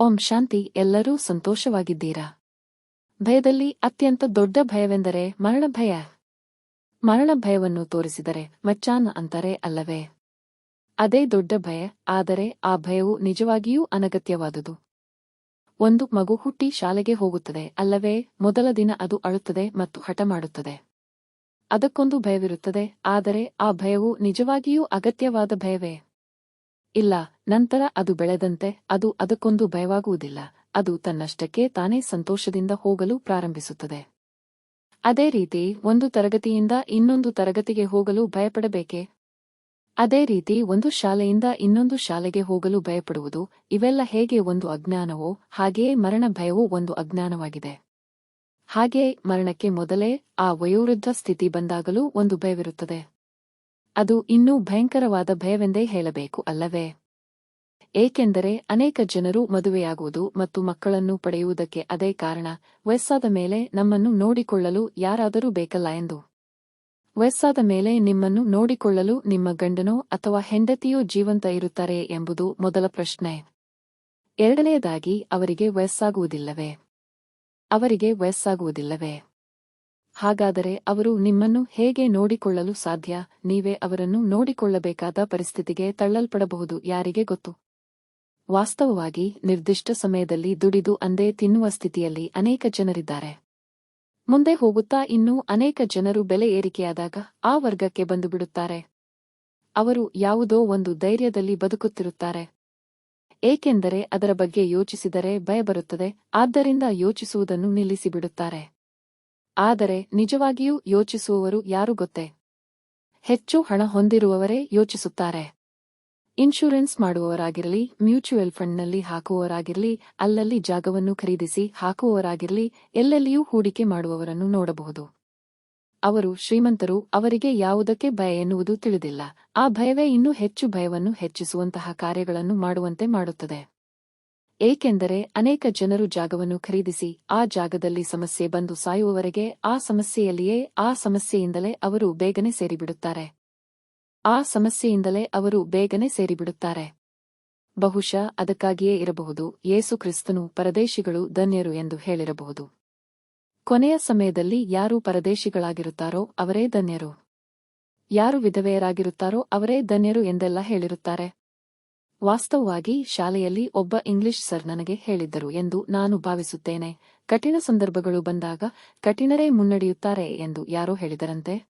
ಓಂ ಶಾಂತಿ, ಎಲ್ಲರೂ ಸಂತೋಷವಾಗಿದ್ದೀರಾ? ಭಯದಲ್ಲಿ ಅತ್ಯಂತ ದೊಡ್ಡ ಭಯವೆಂದರೆ ಮರಣ ಭಯ. ಮರಣ ಭಯವನ್ನು ತೋರಿಸಿದರೆ ಮಚ್ಚಾನ ಅಂತಾರೆ ಅಲ್ಲವೇ? ಅದೇ ದೊಡ್ಡ ಭಯ, ಆದರೆ ಆ ಭಯವು ನಿಜವಾಗಿಯೂ ಅನಗತ್ಯವಾದುದು. ಒಂದು ಮಗು ಹುಟ್ಟಿ ಶಾಲೆಗೆ ಹೋಗುತ್ತದೆ ಅಲ್ಲವೇ? ಮೊದಲ ದಿನ ಅದು ಅಳುತ್ತದೆ ಮತ್ತು ಹಠ ಮಾಡುತ್ತದೆ. ಅದಕ್ಕೊಂದು ಭಯವಿರುತ್ತದೆ, ಆದರೆ ಆ ಭಯವು ನಿಜವಾಗಿಯೂ ಅಗತ್ಯವಾದ ಭಯವೇ? ಇಲ್ಲ, ನಂತರ ಅದು ಬೆಳೆದಂತೆ ಅದು ಅದಕ್ಕೊಂದು ಭಯವಾಗುವುದಿಲ್ಲ, ಅದು ತನ್ನಷ್ಟಕ್ಕೆ ತಾನೇ ಸಂತೋಷದಿಂದ ಹೋಗಲು ಪ್ರಾರಂಭಿಸುತ್ತದೆ. ಅದೇ ರೀತಿ ಒಂದು ತರಗತಿಯಿಂದ ಇನ್ನೊಂದು ತರಗತಿಗೆ ಹೋಗಲು ಭಯಪಡಬೇಕೆ? ಅದೇ ರೀತಿ ಒಂದು ಶಾಲೆಯಿಂದ ಇನ್ನೊಂದು ಶಾಲೆಗೆ ಹೋಗಲು ಭಯಪಡುವುದು, ಇವೆಲ್ಲ ಹೇಗೆ ಒಂದು ಅಜ್ಞಾನವೋ, ಹಾಗೆಯೇ ಮರಣ ಭಯವೂ ಒಂದು ಅಜ್ಞಾನವಾಗಿದೆ. ಹಾಗೆಯೇ ಮರಣಕ್ಕೆ ಮೊದಲೇ ಆ ವಯೋವೃದ್ಧ ಸ್ಥಿತಿ ಬಂದಾಗಲೂ ಒಂದು ಭಯವಿರುತ್ತದೆ. ಅದು ಇನ್ನೂ ಭಯಂಕರವಾದ ಭಯವೆಂದೇ ಹೇಳಬೇಕು ಅಲ್ಲವೇ? ಏಕೆಂದರೆ ಅನೇಕ ಜನರು ಮದುವೆಯಾಗುವುದು ಮತ್ತು ಮಕ್ಕಳನ್ನು ಪಡೆಯುವುದಕ್ಕೆ ಅದೇ ಕಾರಣ ವಯಸ್ಸಾದ ಮೇಲೆ ನಮ್ಮನ್ನು ನೋಡಿಕೊಳ್ಳಲು ಯಾರಾದರೂ ಬೇಕಲ್ಲ ಎಂದು. ವಯಸ್ಸಾದ ಮೇಲೆ ನಿಮ್ಮನ್ನು ನೋಡಿಕೊಳ್ಳಲು ನಿಮ್ಮ ಗಂಡನೋ ಅಥವಾ ಹೆಂಡತಿಯೋ ಜೀವಂತ ಇರುತ್ತಾರೆ ಎಂಬುದು ಮೊದಲ ಪ್ರಶ್ನೆ. ಎರಡನೆಯದಾಗಿ, ಅವರಿಗೆ ವಯಸ್ಸಾಗುವುದಿಲ್ಲವೇ? ಅವರಿಗೆ ವಯಸ್ಸಾಗುವುದಿಲ್ಲವೇ? ಹಾಗಾದರೆ ಅವರು ನಿಮ್ಮನ್ನು ಹೇಗೆ ನೋಡಿಕೊಳ್ಳಲು ಸಾಧ್ಯ? ನೀವೇ ಅವರನ್ನು ನೋಡಿಕೊಳ್ಳಬೇಕಾದ ಪರಿಸ್ಥಿತಿಗೆ ತಳ್ಳಲ್ಪಡಬಹುದು, ಯಾರಿಗೆ ಗೊತ್ತು? ವಾಸ್ತವವಾಗಿ, ನಿರ್ದಿಷ್ಟ ಸಮಯದಲ್ಲಿ ದುಡಿದು ಅಂದೇ ತಿನ್ನುವ ಸ್ಥಿತಿಯಲ್ಲಿ ಅನೇಕ ಜನರಿದ್ದಾರೆ. ಮುಂದೆ ಹೋಗುತ್ತಾ ಇನ್ನೂ ಅನೇಕ ಜನರು ಬೆಲೆ ಏರಿಕೆಯಾದಾಗ ಆ ವರ್ಗಕ್ಕೆ ಬಂದುಬಿಡುತ್ತಾರೆ. ಅವರು ಯಾವುದೋ ಒಂದು ಧೈರ್ಯದಲ್ಲಿ ಬದುಕುತ್ತಿರುತ್ತಾರೆ. ಏಕೆಂದರೆ ಅದರ ಬಗ್ಗೆ ಯೋಚಿಸಿದರೆ ಭಯ ಬರುತ್ತದೆ, ಆದ್ದರಿಂದ ಯೋಚಿಸುವುದನ್ನು ನಿಲ್ಲಿಸಿಬಿಡುತ್ತಾರೆ. ಆದರೆ ನಿಜವಾಗಿಯೂ ಯೋಚಿಸುವವರು ಯಾರು ಗೊತ್ತೇ? ಹೆಚ್ಚು ಹಣ ಹೊಂದಿರುವವರೇ ಯೋಚಿಸುತ್ತಾರೆ. ಇನ್ಶೂರೆನ್ಸ್ ಮಾಡುವವರಾಗಿರಲಿ ಮ್ಯೂಚುವಲ್ ಫಂಡ್ನಲ್ಲಿ ಹಾಕುವವರಾಗಿರಲಿ, ಅಲ್ಲಲ್ಲಿ ಜಾಗವನ್ನು ಖರೀದಿಸಿ ಹಾಕುವವರಾಗಿರಲಿ, ಎಲ್ಲೆಲ್ಲಿಯೂ ಹೂಡಿಕೆ ಮಾಡುವವರನ್ನು ನೋಡಬಹುದು. ಅವರು ಶ್ರೀಮಂತರು, ಅವರಿಗೆ ಯಾವುದಕ್ಕೆ ಭಯ ಎನ್ನುವುದು ತಿಳಿದಿಲ್ಲ. ಆ ಭಯವೇ ಇನ್ನೂ ಹೆಚ್ಚು ಭಯವನ್ನು ಹೆಚ್ಚಿಸುವಂತಹ ಕಾರ್ಯಗಳನ್ನು ಮಾಡುವಂತೆ ಮಾಡುತ್ತದೆ. ಏಕೆಂದರೆ ಅನೇಕ ಜನರು ಜಾಗವನ್ನು ಖರೀದಿಸಿ ಆ ಜಾಗದಲ್ಲಿ ಸಮಸ್ಯೆ ಬಂದು ಸಾಯುವವರೆಗೆ ಆ ಸಮಸ್ಯೆಯಲ್ಲಿಯೇ ಆ ಸಮಸ್ಯೆಯಿಂದಲೇ ಅವರು ಬೇಗನೆ ಸೇರಿಬಿಡುತ್ತಾರೆ. ಆ ಸಮಸ್ಯೆಯಿಂದಲೇ ಅವರು ಬೇಗನೆ ಸೇರಿಬಿಡುತ್ತಾರೆ. ಬಹುಶಃ ಅದಕ್ಕಾಗಿಯೇ ಇರಬಹುದು ಯೇಸು ಕ್ರಿಸ್ತನು ಪರದೇಶಿಗಳು ಧನ್ಯರು ಎಂದು ಹೇಳಿರಬಹುದು. ಕೊನೆಯ ಸಮಯದಲ್ಲಿ ಯಾರು ಪರದೇಶಿಗಳಾಗಿರುತ್ತಾರೋ ಅವರೇ ಧನ್ಯರು. ಯಾರು ವಿಧವೆಯರಾಗಿರುತ್ತಾರೋ ಅವರೇ ಧನ್ಯರು ಎಂದೆಲ್ಲ ಹೇಳಿರುತ್ತಾರೆ. ವಾಸ್ತವವಾಗಿ ಶಾಲೆಯಲ್ಲಿ ಒಬ್ಬ ಇಂಗ್ಲಿಷ್ ಸರ್ ನನಗೆ ಹೇಳಿದ್ದರು ಎಂದು ನಾನು ಭಾವಿಸುತ್ತೇನೆ. ಕಠಿಣ ಸಂದರ್ಭಗಳು ಬಂದಾಗ ಕಠಿಣರೇ ಮುನ್ನಡೆಯುತ್ತಾರೆ ಎಂದು ಯಾರೋ ಹೇಳಿದರಂತೆ.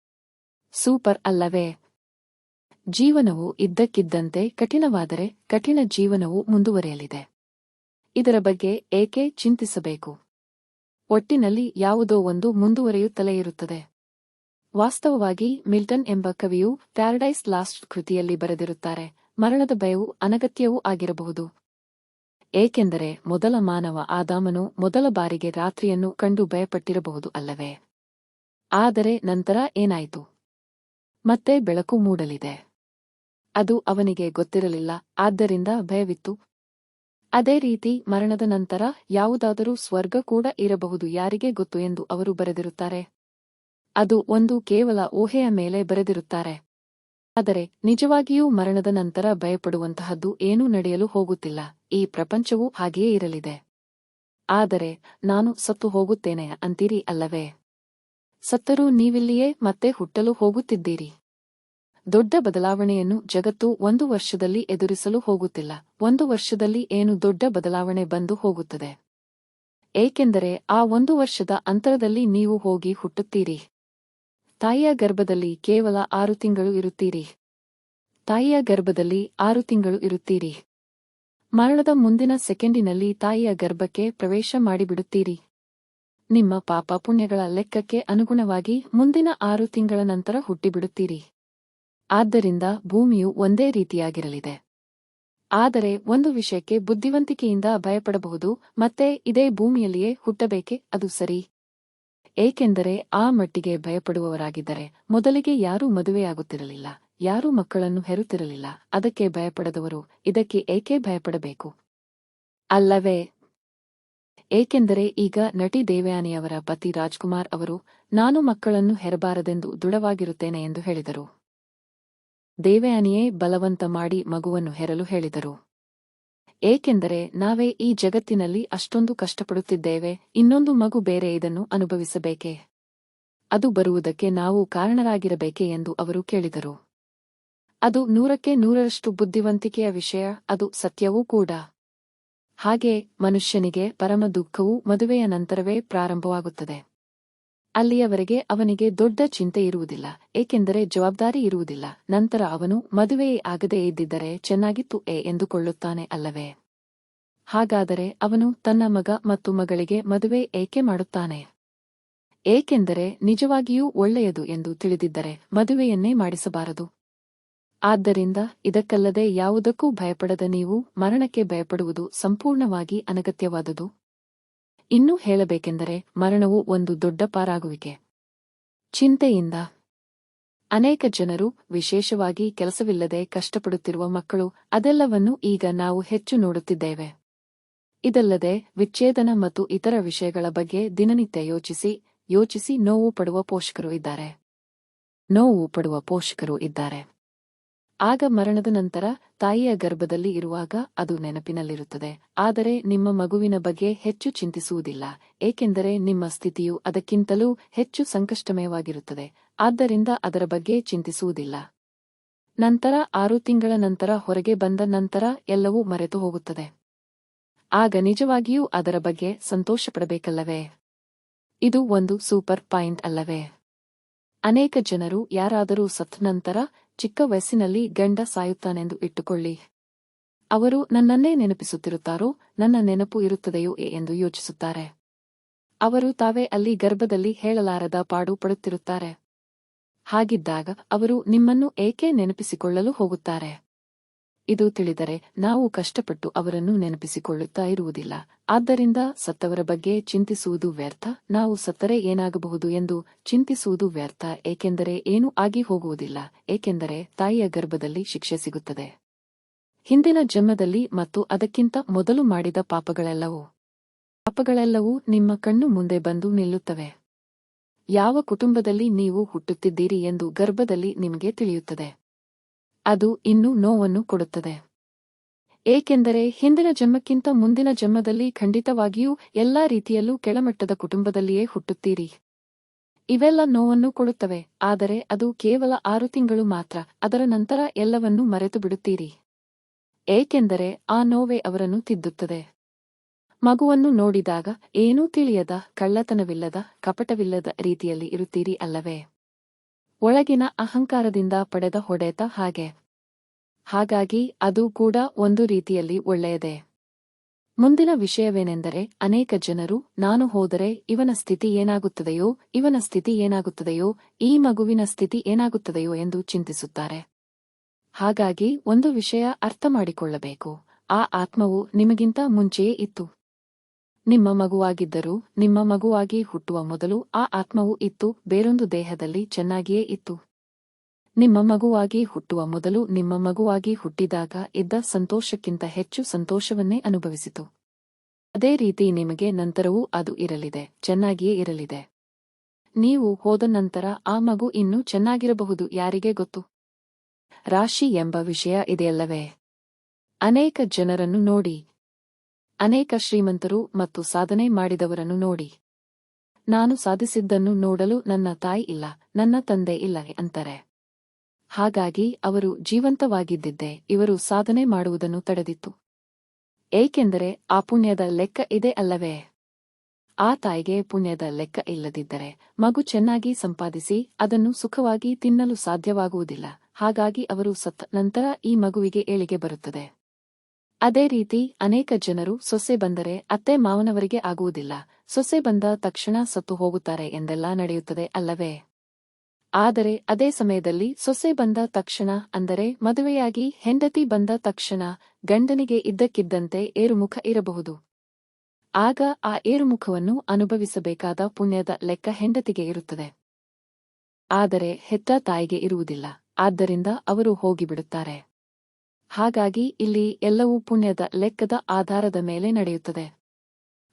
ಸೂಪರ್ ಅಲ್ಲವೇ? ಜೀವನವು ಇದ್ದಕ್ಕಿದ್ದಂತೆ ಕಠಿಣವಾದರೆ ಕಠಿಣ ಜೀವನವು ಮುಂದುವರಿಯಲಿದೆ. ಇದರ ಬಗ್ಗೆ ಏಕೆ ಚಿಂತಿಸಬೇಕು? ಒಟ್ಟಿನಲ್ಲಿ ಯಾವುದೋ ಒಂದು ಮುಂದುವರೆಯುತ್ತಲೇ ಇರುತ್ತದೆ. ವಾಸ್ತವವಾಗಿ ಮಿಲ್ಟನ್ ಎಂಬ ಕವಿಯು ಪ್ಯಾರಡೈಸ್ ಲಾಸ್ಟ್ ಕೃತಿಯಲ್ಲಿ ಬರೆದಿರುತ್ತಾರೆ. ಮರಣದ ಭಯವು ಅನಗತ್ಯವೂ ಆಗಿರಬಹುದು. ಏಕೆಂದರೆ ಮೊದಲ ಮಾನವ ಆದಾಮನು ಮೊದಲ ಬಾರಿಗೆ ರಾತ್ರಿಯನ್ನು ಕಂಡು ಭಯಪಟ್ಟಿರಬಹುದು ಅಲ್ಲವೇ? ಆದರೆ ನಂತರ ಏನಾಯಿತು? ಮತ್ತೆ ಬೆಳಕು ಮೂಡಲಿದೆ. ಅದು ಅವನಿಗೆ ಗೊತ್ತಿರಲಿಲ್ಲ, ಆದ್ದರಿಂದ ಭಯವಿತ್ತು. ಅದೇ ರೀತಿ ಮರಣದ ನಂತರ ಯಾವುದಾದರೂ ಸ್ವರ್ಗ ಕೂಡ ಇರಬಹುದು, ಯಾರಿಗೆ ಗೊತ್ತು ಎಂದು ಅವರು ಬರೆದಿರುತ್ತಾರೆ? ಅದು ಒಂದು ಕೇವಲ ಊಹೆಯ ಮೇಲೆ ಬರೆದಿರುತ್ತಾರೆ. ಆದರೆ ನಿಜವಾಗಿಯೂ ಮರಣದ ನಂತರ ಭಯಪಡುವಂತಹದ್ದು ಏನೂ ನಡೆಯಲು ಹೋಗುತ್ತಿಲ್ಲ. ಈ ಪ್ರಪಂಚವೂ ಹಾಗೆಯೇ ಇರಲಿದೆ. ಆದರೆ ನಾನು ಸತ್ತು ಹೋಗುತ್ತೇನೆ ಅಂತೀರಿ ಅಲ್ಲವೇ? ಸತ್ತರೂ ನೀವಿಲ್ಲಿಯೇ ಮತ್ತೆ ಹುಟ್ಟಲು ಹೋಗುತ್ತಿದ್ದೀರಿ. ದೊಡ್ಡ ಬದಲಾವಣೆಯನ್ನು ಜಗತ್ತು ಒಂದು ವರ್ಷದಲ್ಲಿ ಎದುರಿಸಲು ಹೋಗುತ್ತಿಲ್ಲ. ಒಂದು ವರ್ಷದಲ್ಲಿ ಏನು ದೊಡ್ಡ ಬದಲಾವಣೆ ಬಂದು ಹೋಗುತ್ತದೆ? ಏಕೆಂದರೆ ಆ ಒಂದು ವರ್ಷದ ಅಂತರದಲ್ಲಿ ನೀವು ಹೋಗಿ ಹುಟ್ಟುತ್ತೀರಿ. ತಾಯಿಯ ಗರ್ಭದಲ್ಲಿ ಕೇವಲ ಆರು ತಿಂಗಳು ಇರುತ್ತೀರಿ. ತಾಯಿಯ ಗರ್ಭದಲ್ಲಿ ಆರು ತಿಂಗಳು ಇರುತ್ತೀರಿ. ಮರಣದ ಮುಂದಿನ ಸೆಕೆಂಡಿನಲ್ಲಿ ತಾಯಿಯ ಗರ್ಭಕ್ಕೆ ಪ್ರವೇಶ ಮಾಡಿಬಿಡುತ್ತೀರಿ. ನಿಮ್ಮ ಪಾಪ ಪುಣ್ಯಗಳ ಲೆಕ್ಕಕ್ಕೆ ಅನುಗುಣವಾಗಿ ಮುಂದಿನ ಆರು ತಿಂಗಳ ನಂತರ ಹುಟ್ಟಿಬಿಡುತ್ತೀರಿ. ಆದ್ದರಿಂದ ಭೂಮಿಯು ಒಂದೇ ರೀತಿಯಾಗಿರಲಿದೆ. ಆದರೆ ಒಂದು ವಿಷಯಕ್ಕೆ ಬುದ್ಧಿವಂತಿಕೆಯಿಂದ ಭಯಪಡಬಹುದು, ಮತ್ತೆ ಇದೇ ಭೂಮಿಯಲ್ಲಿಯೇ ಹುಟ್ಟಬೇಕೆ, ಅದು ಸರಿ. ಏಕೆಂದರೆ ಆ ಮಟ್ಟಿಗೆ ಭಯಪಡುವವರಾಗಿದ್ದರೆ ಮೊದಲಿಗೆ ಯಾರೂ ಮದುವೆಯಾಗುತ್ತಿರಲಿಲ್ಲ, ಯಾರೂ ಮಕ್ಕಳನ್ನು ಹೆರುತ್ತಿರಲಿಲ್ಲ, ಅದಕ್ಕೆ ಭಯಪಡದವರು ಇದಕ್ಕೆ ಏಕೆ ಭಯಪಡಬೇಕು? ಅಲ್ಲವೇ? ಏಕೆಂದರೆ ಈಗ ನಟಿ ದೇವಯಾನಿಯವರ ಪತಿ ರಾಜ್ಕುಮಾರ್ ಅವರು, ನಾನು ಮಕ್ಕಳನ್ನು ಹೆರಬಾರದೆಂದು ದೃಢವಾಗಿರುತ್ತೇನೆ ಎಂದು ಹೇಳಿದರು. ದೇವಯಾನಿಯೇ ಬಲವಂತ ಮಾಡಿ ಮಗುವನ್ನು ಹೆರಲು ಹೇಳಿದರು. ಏಕೆಂದರೆ ನಾವೇ ಈ ಜಗತ್ತಿನಲ್ಲಿ ಅಷ್ಟೊಂದು ಕಷ್ಟಪಡುತ್ತಿದ್ದೇವೆ, ಇನ್ನೊಂದು ಮಗು ಬೇರೆ ಇದನ್ನು ಅನುಭವಿಸಬೇಕೆ? ಅದು ಬರುವುದಕ್ಕೆ ನಾವು ಕಾರಣರಾಗಿರಬೇಕೆ ಎಂದು ಅವರು ಕೇಳಿದರು. ಅದು ನೂರಕ್ಕೆ ನೂರರಷ್ಟು ಬುದ್ಧಿವಂತಿಕೆಯ ವಿಷಯ, ಅದು ಸತ್ಯವೂ ಕೂಡ. ಹಾಗೆ ಮನುಷ್ಯನಿಗೆ ಪರಮ ದುಃಖವು ಮದುವೆಯ ನಂತರವೇ ಪ್ರಾರಂಭವಾಗುತ್ತದೆ. ಅಲ್ಲಿಯವರೆಗೆ ಅವನಿಗೆ ದೊಡ್ಡ ಚಿಂತೆ ಇರುವುದಿಲ್ಲ, ಏಕೆಂದರೆ ಜವಾಬ್ದಾರಿ ಇರುವುದಿಲ್ಲ. ನಂತರ ಅವನು ಮದುವೆಯೇ ಆಗದೇ ಇದ್ದಿದ್ದರೆ ಚೆನ್ನಾಗಿತ್ತು ಎ ಎಂದುಕೊಳ್ಳುತ್ತಾನೆ ಅಲ್ಲವೇ? ಹಾಗಾದರೆ ಅವನು ತನ್ನ ಮಗ ಮತ್ತು ಮಗಳಿಗೆ ಮದುವೆ ಏಕೆ ಮಾಡುತ್ತಾನೆ? ಏಕೆಂದರೆ ನಿಜವಾಗಿಯೂ ಒಳ್ಳೆಯದು ಎಂದು ತಿಳಿದಿದ್ದರೆ ಮದುವೆಯನ್ನೇ ಮಾಡಿಸಬಾರದು. ಆದ್ದರಿಂದ ಇದಕ್ಕಲ್ಲದೆ ಯಾವುದಕ್ಕೂ ಭಯಪಡದ ನೀವು ಮರಣಕ್ಕೆ ಭಯಪಡುವುದು ಸಂಪೂರ್ಣವಾಗಿ ಅನಗತ್ಯವಾದುದು ಇನ್ನೂ ಹೇಳಬೇಕೆಂದರೆ ಮರಣವು ಒಂದು ದೊಡ್ಡ ಪಾರಾಗುವಿಕೆ. ಚಿಂತೆಯಿಂದ ಅನೇಕ ಜನರು ವಿಶೇಷವಾಗಿ ಕೆಲಸವಿಲ್ಲದೆ ಕಷ್ಟಪಡುತ್ತಿರುವ ಮಕ್ಕಳು, ಅದೆಲ್ಲವನ್ನೂ ಈಗ ನಾವು ಹೆಚ್ಚು ನೋಡುತ್ತಿದ್ದೇವೆ. ಇದಲ್ಲದೆ ವಿಚ್ಛೇದನ ಮತ್ತು ಇತರ ವಿಷಯಗಳ ಬಗ್ಗೆ ದಿನನಿತ್ಯ ಯೋಚಿಸಿ ಯೋಚಿಸಿ ನೋವು ಪಡುವ ಪೋಷಕರು ಇದ್ದಾರೆ. ನೋವು ಪಡುವ ಪೋಷಕರು ಇದ್ದಾರೆ. ಆಗ ಮರಣದ ನಂತರ ತಾಯಿಯ ಗರ್ಭದಲ್ಲಿ ಇರುವಾಗ ಅದು ನೆನಪಿನಲ್ಲಿರುತ್ತದೆ. ಆದರೆ ನಿಮ್ಮ ಮಗುವಿನ ಬಗ್ಗೆ ಹೆಚ್ಚು ಚಿಂತಿಸುವುದಿಲ್ಲ, ಏಕೆಂದರೆ ನಿಮ್ಮ ಸ್ಥಿತಿಯು ಅದಕ್ಕಿಂತಲೂ ಹೆಚ್ಚು ಸಂಕಷ್ಟಮಯವಾಗಿರುತ್ತದೆ. ಆದ್ದರಿಂದ ಅದರ ಬಗ್ಗೆ ಚಿಂತಿಸುವುದಿಲ್ಲ. ನಂತರ ಆರು ತಿಂಗಳ ನಂತರ ಹೊರಗೆ ಬಂದ ನಂತರ ಎಲ್ಲವೂ ಮರೆತು ಹೋಗುತ್ತದೆ. ಆಗ ನಿಜವಾಗಿಯೂ ಅದರ ಬಗ್ಗೆ ಸಂತೋಷಪಡಬೇಕಲ್ಲವೇ? ಇದು ಒಂದು ಸೂಪರ್ ಪಾಯಿಂಟ್ ಅಲ್ಲವೇ? ಅನೇಕ ಜನರು ಯಾರಾದರೂ ಸತ್ ನಂತರ ಚಿಕ್ಕ ವಯಸ್ಸಿನಲ್ಲಿ ಗಂಡ ಸಾಯುತ್ತಾನೆಂದು ಇಟ್ಟುಕೊಳ್ಳಿ. ಅವರು ನನ್ನನ್ನೇ ನೆನಪಿಸುತ್ತಿರುತ್ತಾರೋ, ನನ್ನ ನೆನಪು ಇರುತ್ತದೆಯೋ ಎಂದು ಯೋಚಿಸುತ್ತಾರೆ. ಅವರು ತಾವೇ ಅಲ್ಲಿ ಗರ್ಭದಲ್ಲಿ ಹೇಳಲಾರದ ಪಾಡು ಪಡುತ್ತಿರುತ್ತಾರೆ. ಹಾಗಿದ್ದಾಗ ಅವರು ನಿಮ್ಮನ್ನು ಏಕೆ ನೆನಪಿಸಿಕೊಳ್ಳಲು ಹೋಗುತ್ತಾರೆ? ಇದು ತಿಳಿದರೆ ನಾವು ಕಷ್ಟಪಟ್ಟು ಅವರನ್ನು ನೆನಪಿಸಿಕೊಳ್ಳುತ್ತಾ ಇರುವುದಿಲ್ಲ. ಆದ್ದರಿಂದ ಸತ್ತವರ ಬಗ್ಗೆ ಚಿಂತಿಸುವುದು ವ್ಯರ್ಥ. ನಾವು ಸತ್ತರೆ ಏನಾಗಬಹುದು ಎಂದು ಚಿಂತಿಸುವುದು ವ್ಯರ್ಥ, ಏಕೆಂದರೆ ಏನೂ ಆಗಿ ಹೋಗುವುದಿಲ್ಲ, ಏಕೆಂದರೆ ತಾಯಿಯ ಗರ್ಭದಲ್ಲಿ ಶಿಕ್ಷೆ ಸಿಗುತ್ತದೆ. ಹಿಂದಿನ ಜನ್ಮದಲ್ಲಿ ಮತ್ತು ಅದಕ್ಕಿಂತ ಮೊದಲು ಮಾಡಿದ ಪಾಪಗಳೆಲ್ಲವೂ ಪಾಪಗಳೆಲ್ಲವೂ ನಿಮ್ಮ ಕಣ್ಣು ಮುಂದೆ ಬಂದು ನಿಲ್ಲುತ್ತವೆ. ಯಾವ ಕುಟುಂಬದಲ್ಲಿ ನೀವು ಹುಟ್ಟುತ್ತಿದ್ದೀರಿ ಎಂದು ಗರ್ಭದಲ್ಲಿ ನಿಮಗೆ ತಿಳಿಯುತ್ತದೆ. ಅದು ಇನ್ನೂ ನೋವನ್ನು ಕೊಡುತ್ತದೆ. ಏಕೆಂದರೆ ಹಿಂದಿನ ಜನ್ಮಕ್ಕಿಂತ ಮುಂದಿನ ಜನ್ಮದಲ್ಲಿ ಖಂಡಿತವಾಗಿಯೂ ಎಲ್ಲಾ ರೀತಿಯಲ್ಲೂ ಕೆಳಮಟ್ಟದ ಕುಟುಂಬದಲ್ಲಿಯೇ ಹುಟ್ಟುತ್ತೀರಿ. ಇವೆಲ್ಲ ನೋವನ್ನು ಕೊಡುತ್ತವೆ, ಆದರೆ ಅದು ಕೇವಲ ಆರು ತಿಂಗಳು ಮಾತ್ರ, ಅದರ ನಂತರ ಎಲ್ಲವನ್ನೂ ಮರೆತು ಬಿಡುತ್ತೀರಿ. ಏಕೆಂದರೆ ಆ ನೋವೇ ಅವರನ್ನು ತಿದ್ದುತ್ತದೆ. ಮಗುವನ್ನು ನೋಡಿದಾಗ ಏನೂ ತಿಳಿಯದ, ಕಳ್ಳತನವಿಲ್ಲದ, ಕಪಟವಿಲ್ಲದ ರೀತಿಯಲ್ಲಿ ಇರುತ್ತೀರಿ ಅಲ್ಲವೇ? ಒಳಗಿನ ಅಹಂಕಾರದಿಂದ ಪಡೆದ ಹೊಡೆತ ಹಾಗೆ. ಹಾಗಾಗಿ ಅದು ಕೂಡ ಒಂದು ರೀತಿಯಲ್ಲಿ ಒಳ್ಳೆಯದೇ. ಮುಂದಿನ ವಿಷಯವೇನೆಂದರೆ ಅನೇಕ ಜನರು, ನಾನು ಹೋದರೆ ಇವನ ಸ್ಥಿತಿ ಏನಾಗುತ್ತದೆಯೋ, ಇವನ ಸ್ಥಿತಿ ಏನಾಗುತ್ತದೆಯೋ, ಈ ಮಗುವಿನ ಸ್ಥಿತಿ ಏನಾಗುತ್ತದೆಯೋ ಎಂದು ಚಿಂತಿಸುತ್ತಾರೆ. ಹಾಗಾಗಿ ಒಂದು ವಿಷಯ ಅರ್ಥ ಮಾಡಿಕೊಳ್ಳಬೇಕು ಆ ಆತ್ಮವು ನಿಮಗಿಂತ ಮುಂಚೆಯೇ ಇತ್ತು. ನಿಮ್ಮ ಮಗುವಾಗಿದ್ದರೂ ನಿಮ್ಮ ಮಗುವಾಗಿ ಹುಟ್ಟುವ ಮೊದಲು ಆ ಆತ್ಮವು ಇತ್ತು, ಬೇರೊಂದು ದೇಹದಲ್ಲಿ ಚೆನ್ನಾಗಿಯೇ ಇತ್ತು. ನಿಮ್ಮ ಮಗುವಾಗಿ ಹುಟ್ಟುವ ಮೊದಲು ನಿಮ್ಮ ಮಗುವಾಗಿ ಹುಟ್ಟಿದಾಗ ಇದ್ದ ಸಂತೋಷಕ್ಕಿಂತ ಹೆಚ್ಚು ಸಂತೋಷವನ್ನೇ ಅನುಭವಿಸಿತು. ಅದೇ ರೀತಿ ನಿಮಗೆ ನಂತರವೂ ಅದು ಇರಲಿದೆ, ಚೆನ್ನಾಗಿಯೇ ಇರಲಿದೆ. ನೀವು ಹೋದ ನಂತರ ಆ ಮಗು ಇನ್ನೂ ಚೆನ್ನಾಗಿರಬಹುದು, ಯಾರಿಗೆ ಗೊತ್ತು? ರಾಶಿ ಎಂಬ ವಿಷಯ ಇದೆಯಲ್ಲವೇ? ಅನೇಕ ಜನರನ್ನು ನೋಡಿ ಅನೇಕ ಶ್ರೀಮಂತರು ಮತ್ತು ಸಾಧನೆ ಮಾಡಿದವರನ್ನು ನೋಡಿ. ನಾನು ಸಾಧಿಸಿದ್ದನ್ನು ನೋಡಲು ನನ್ನ ತಾಯಿ ಇಲ್ಲ, ನನ್ನ ತಂದೆ ಇಲ್ಲ ಅಂತಾರೆ. ಹಾಗಾಗಿ ಅವರು ಜೀವಂತವಾಗಿದ್ದಿದ್ದೆ ಇವರು ಸಾಧನೆ ಮಾಡುವುದನ್ನು ತಡೆದಿತ್ತು. ಏಕೆಂದರೆ ಆ ಪುಣ್ಯದ ಲೆಕ್ಕ ಇದೆ ಅಲ್ಲವೇ? ಆ ತಾಯಿಗೆ ಪುಣ್ಯದ ಲೆಕ್ಕ ಇಲ್ಲದಿದ್ದರೆ ಮಗು ಚೆನ್ನಾಗಿ ಸಂಪಾದಿಸಿ ಅದನ್ನು ಸುಖವಾಗಿ ತಿನ್ನಲು ಸಾಧ್ಯವಾಗುವುದಿಲ್ಲ, ಹಾಗಾಗಿ ಅವರು ಸತ್ತ ನಂತರ ಈ ಮಗುವಿಗೆ ಏಳಿಗೆ ಬರುತ್ತದೆ. ಅದೇ ರೀತಿ ಅನೇಕ ಜನರು ಸೊಸೆ ಬಂದರೆ ಅತ್ತೆ ಮಾವನವರಿಗೆ ಆಗುವುದಿಲ್ಲ. ಸೊಸೆ ಬಂದ ತಕ್ಷಣ ಸತ್ತು ಹೋಗುತ್ತಾರೆ ಎಂದೆಲ್ಲ ನಡೆಯುತ್ತದೆ ಅಲ್ಲವೇ? ಆದರೆ ಅದೇ ಸಮಯದಲ್ಲಿ ಸೊಸೆ ಬಂದ ತಕ್ಷಣ ಅಂದರೆ ಮದುವೆಯಾಗಿ ಹೆಂಡತಿ ಬಂದ ತಕ್ಷಣ ಗಂಡನಿಗೆ ಇದ್ದಕ್ಕಿದ್ದಂತೆ ಏರುಮುಖ ಇರಬಹುದು. ಆಗ ಆ ಏರುಮುಖವನ್ನು ಅನುಭವಿಸಬೇಕಾದ ಪುಣ್ಯದ ಲೆಕ್ಕ ಹೆಂಡತಿಗೆ ಇರುತ್ತದೆ. ಆದರೆ ಹೆತ್ತ ತಾಯಿಗೆ ಇರುವುದಿಲ್ಲ. ಆದ್ದರಿಂದ ಅವರು ಹೋಗಿಬಿಡುತ್ತಾರೆ. ಹಾಗಾಗಿ ಇಲ್ಲಿ ಎಲ್ಲವೂ ಪುಣ್ಯದ ಲೆಕ್ಕದ ಆಧಾರದ ಮೇಲೆ ನಡೆಯುತ್ತದೆ.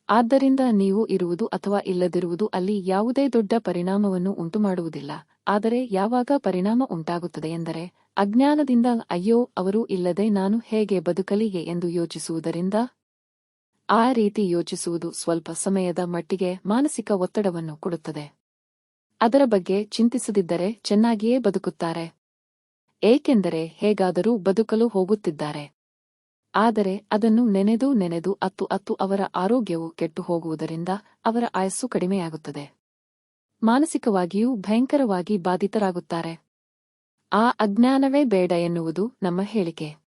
ಆದ್ದರಿಂದ ನೀವು ಇರುವುದು ಅಥವಾ ಇಲ್ಲದಿರುವುದು ಅಲ್ಲಿ ಯಾವುದೇ ದೊಡ್ಡ ಪರಿಣಾಮವನ್ನು ಉಂಟುಮಾಡುವುದಿಲ್ಲ. ಆದರೆ ಯಾವಾಗ ಪರಿಣಾಮ ಉಂಟಾಗುತ್ತದೆ ಎಂದರೆ, ಅಜ್ಞಾನದಿಂದ ಅಯ್ಯೋ, ಅವರು ಇಲ್ಲದೆ ನಾನು ಹೇಗೆ ಬದುಕಲಿಗೆ ಎಂದು ಯೋಚಿಸುವುದರಿಂದ? ಆ ರೀತಿ ಯೋಚಿಸುವುದು ಸ್ವಲ್ಪ ಸಮಯದ ಮಟ್ಟಿಗೆ ಮಾನಸಿಕ ಒತ್ತಡವನ್ನು ಕೊಡುತ್ತದೆ. ಅದರ ಬಗ್ಗೆ ಚಿಂತಿಸದಿದ್ದರೆ ಚೆನ್ನಾಗಿಯೇ ಬದುಕುತ್ತಾರೆ. ಏಕೆಂದರೆ ಹೇಗಾದರೂ ಬದುಕಲು ಹೋಗುತ್ತಿದ್ದಾರೆ. ಆದರೆ ಅದನ್ನು ನೆನೆದು ನೆನೆದು ಅತ್ತು ಅತ್ತು ಅವರ ಆರೋಗ್ಯವು ಕೆಟ್ಟು ಹೋಗುವುದರಿಂದ ಅವರ ಆಯಸ್ಸು ಕಡಿಮೆಯಾಗುತ್ತದೆ. ಮಾನಸಿಕವಾಗಿಯೂ ಭಯಂಕರವಾಗಿ ಬಾಧಿತರಾಗುತ್ತಾರೆ. ಆ ಅಜ್ಞಾನವೇ ಬೇಡ ಎನ್ನುವುದು ನಮ್ಮ ಹೇಳಿಕೆ.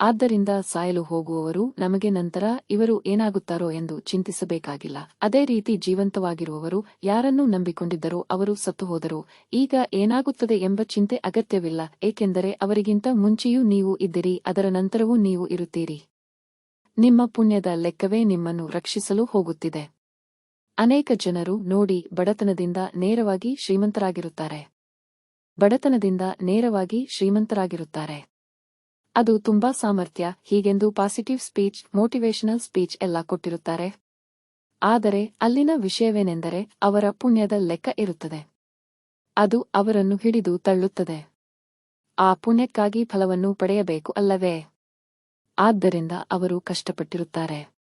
ಆದ್ದರಿಂದ ಸಾಯಲು ಹೋಗುವವರು ನಮಗೆ ನಂತರ ಇವರು ಏನಾಗುತ್ತಾರೋ ಎಂದು ಚಿಂತಿಸಬೇಕಾಗಿಲ್ಲ. ಅದೇ ರೀತಿ ಜೀವಂತವಾಗಿರುವವರು ಯಾರನ್ನು ನಂಬಿಕೊಂಡಿದ್ದರೋ ಅವರು ಸತ್ತು ಹೋದರು ಈಗ ಏನಾಗುತ್ತದೆ ಎಂಬ ಚಿಂತೆ ಅಗತ್ಯವಿಲ್ಲ, ಏಕೆಂದರೆ ಅವರಿಗಿಂತ ಮುಂಚೆಯೂ ನೀವು ಇದ್ದಿರಿ, ಅದರ ನಂತರವೂ ನೀವು ಇರುತ್ತೀರಿ. ನಿಮ್ಮ ಪುಣ್ಯದ ಲೆಕ್ಕವೇ ನಿಮ್ಮನ್ನು ರಕ್ಷಿಸಲು ಹೋಗುತ್ತಿದೆ. ಅನೇಕ ಜನರು ನೋಡಿ ಬಡತನದಿಂದ ನೇರವಾಗಿ ಶ್ರೀಮಂತರಾಗಿರುತ್ತಾರೆ. ಬಡತನದಿಂದ ನೇರವಾಗಿ ಶ್ರೀಮಂತರಾಗಿರುತ್ತಾರೆ. ಅದು ತುಂಬಾ ಸಾಮರ್ಥ್ಯ, ಹೀಗೆಂದು ಪಾಸಿಟಿವ್ ಸ್ಪೀಚ್ ಮೋಟಿವೇಶನಲ್ ಸ್ಪೀಚ್ ಎಲ್ಲ ಕೊಟ್ಟಿರುತ್ತಾರೆ. ಆದರೆ, ಅಲ್ಲಿನ ವಿಷಯವೇನೆಂದರೆ, ಅವರ ಪುಣ್ಯದ ಲೆಕ್ಕ ಇರುತ್ತದೆ. ಅದು ಅವರನ್ನು ಹಿಡಿದು ತಳ್ಳುತ್ತದೆ. ಆ ಪುಣ್ಯಕ್ಕಾಗಿ ಫಲವನ್ನು ಪಡೆಯಬೇಕು ಅಲ್ಲವೇ? ಆದ್ದರಿಂದ ಅವರು ಕಷ್ಟಪಟ್ಟಿರುತ್ತಾರೆ.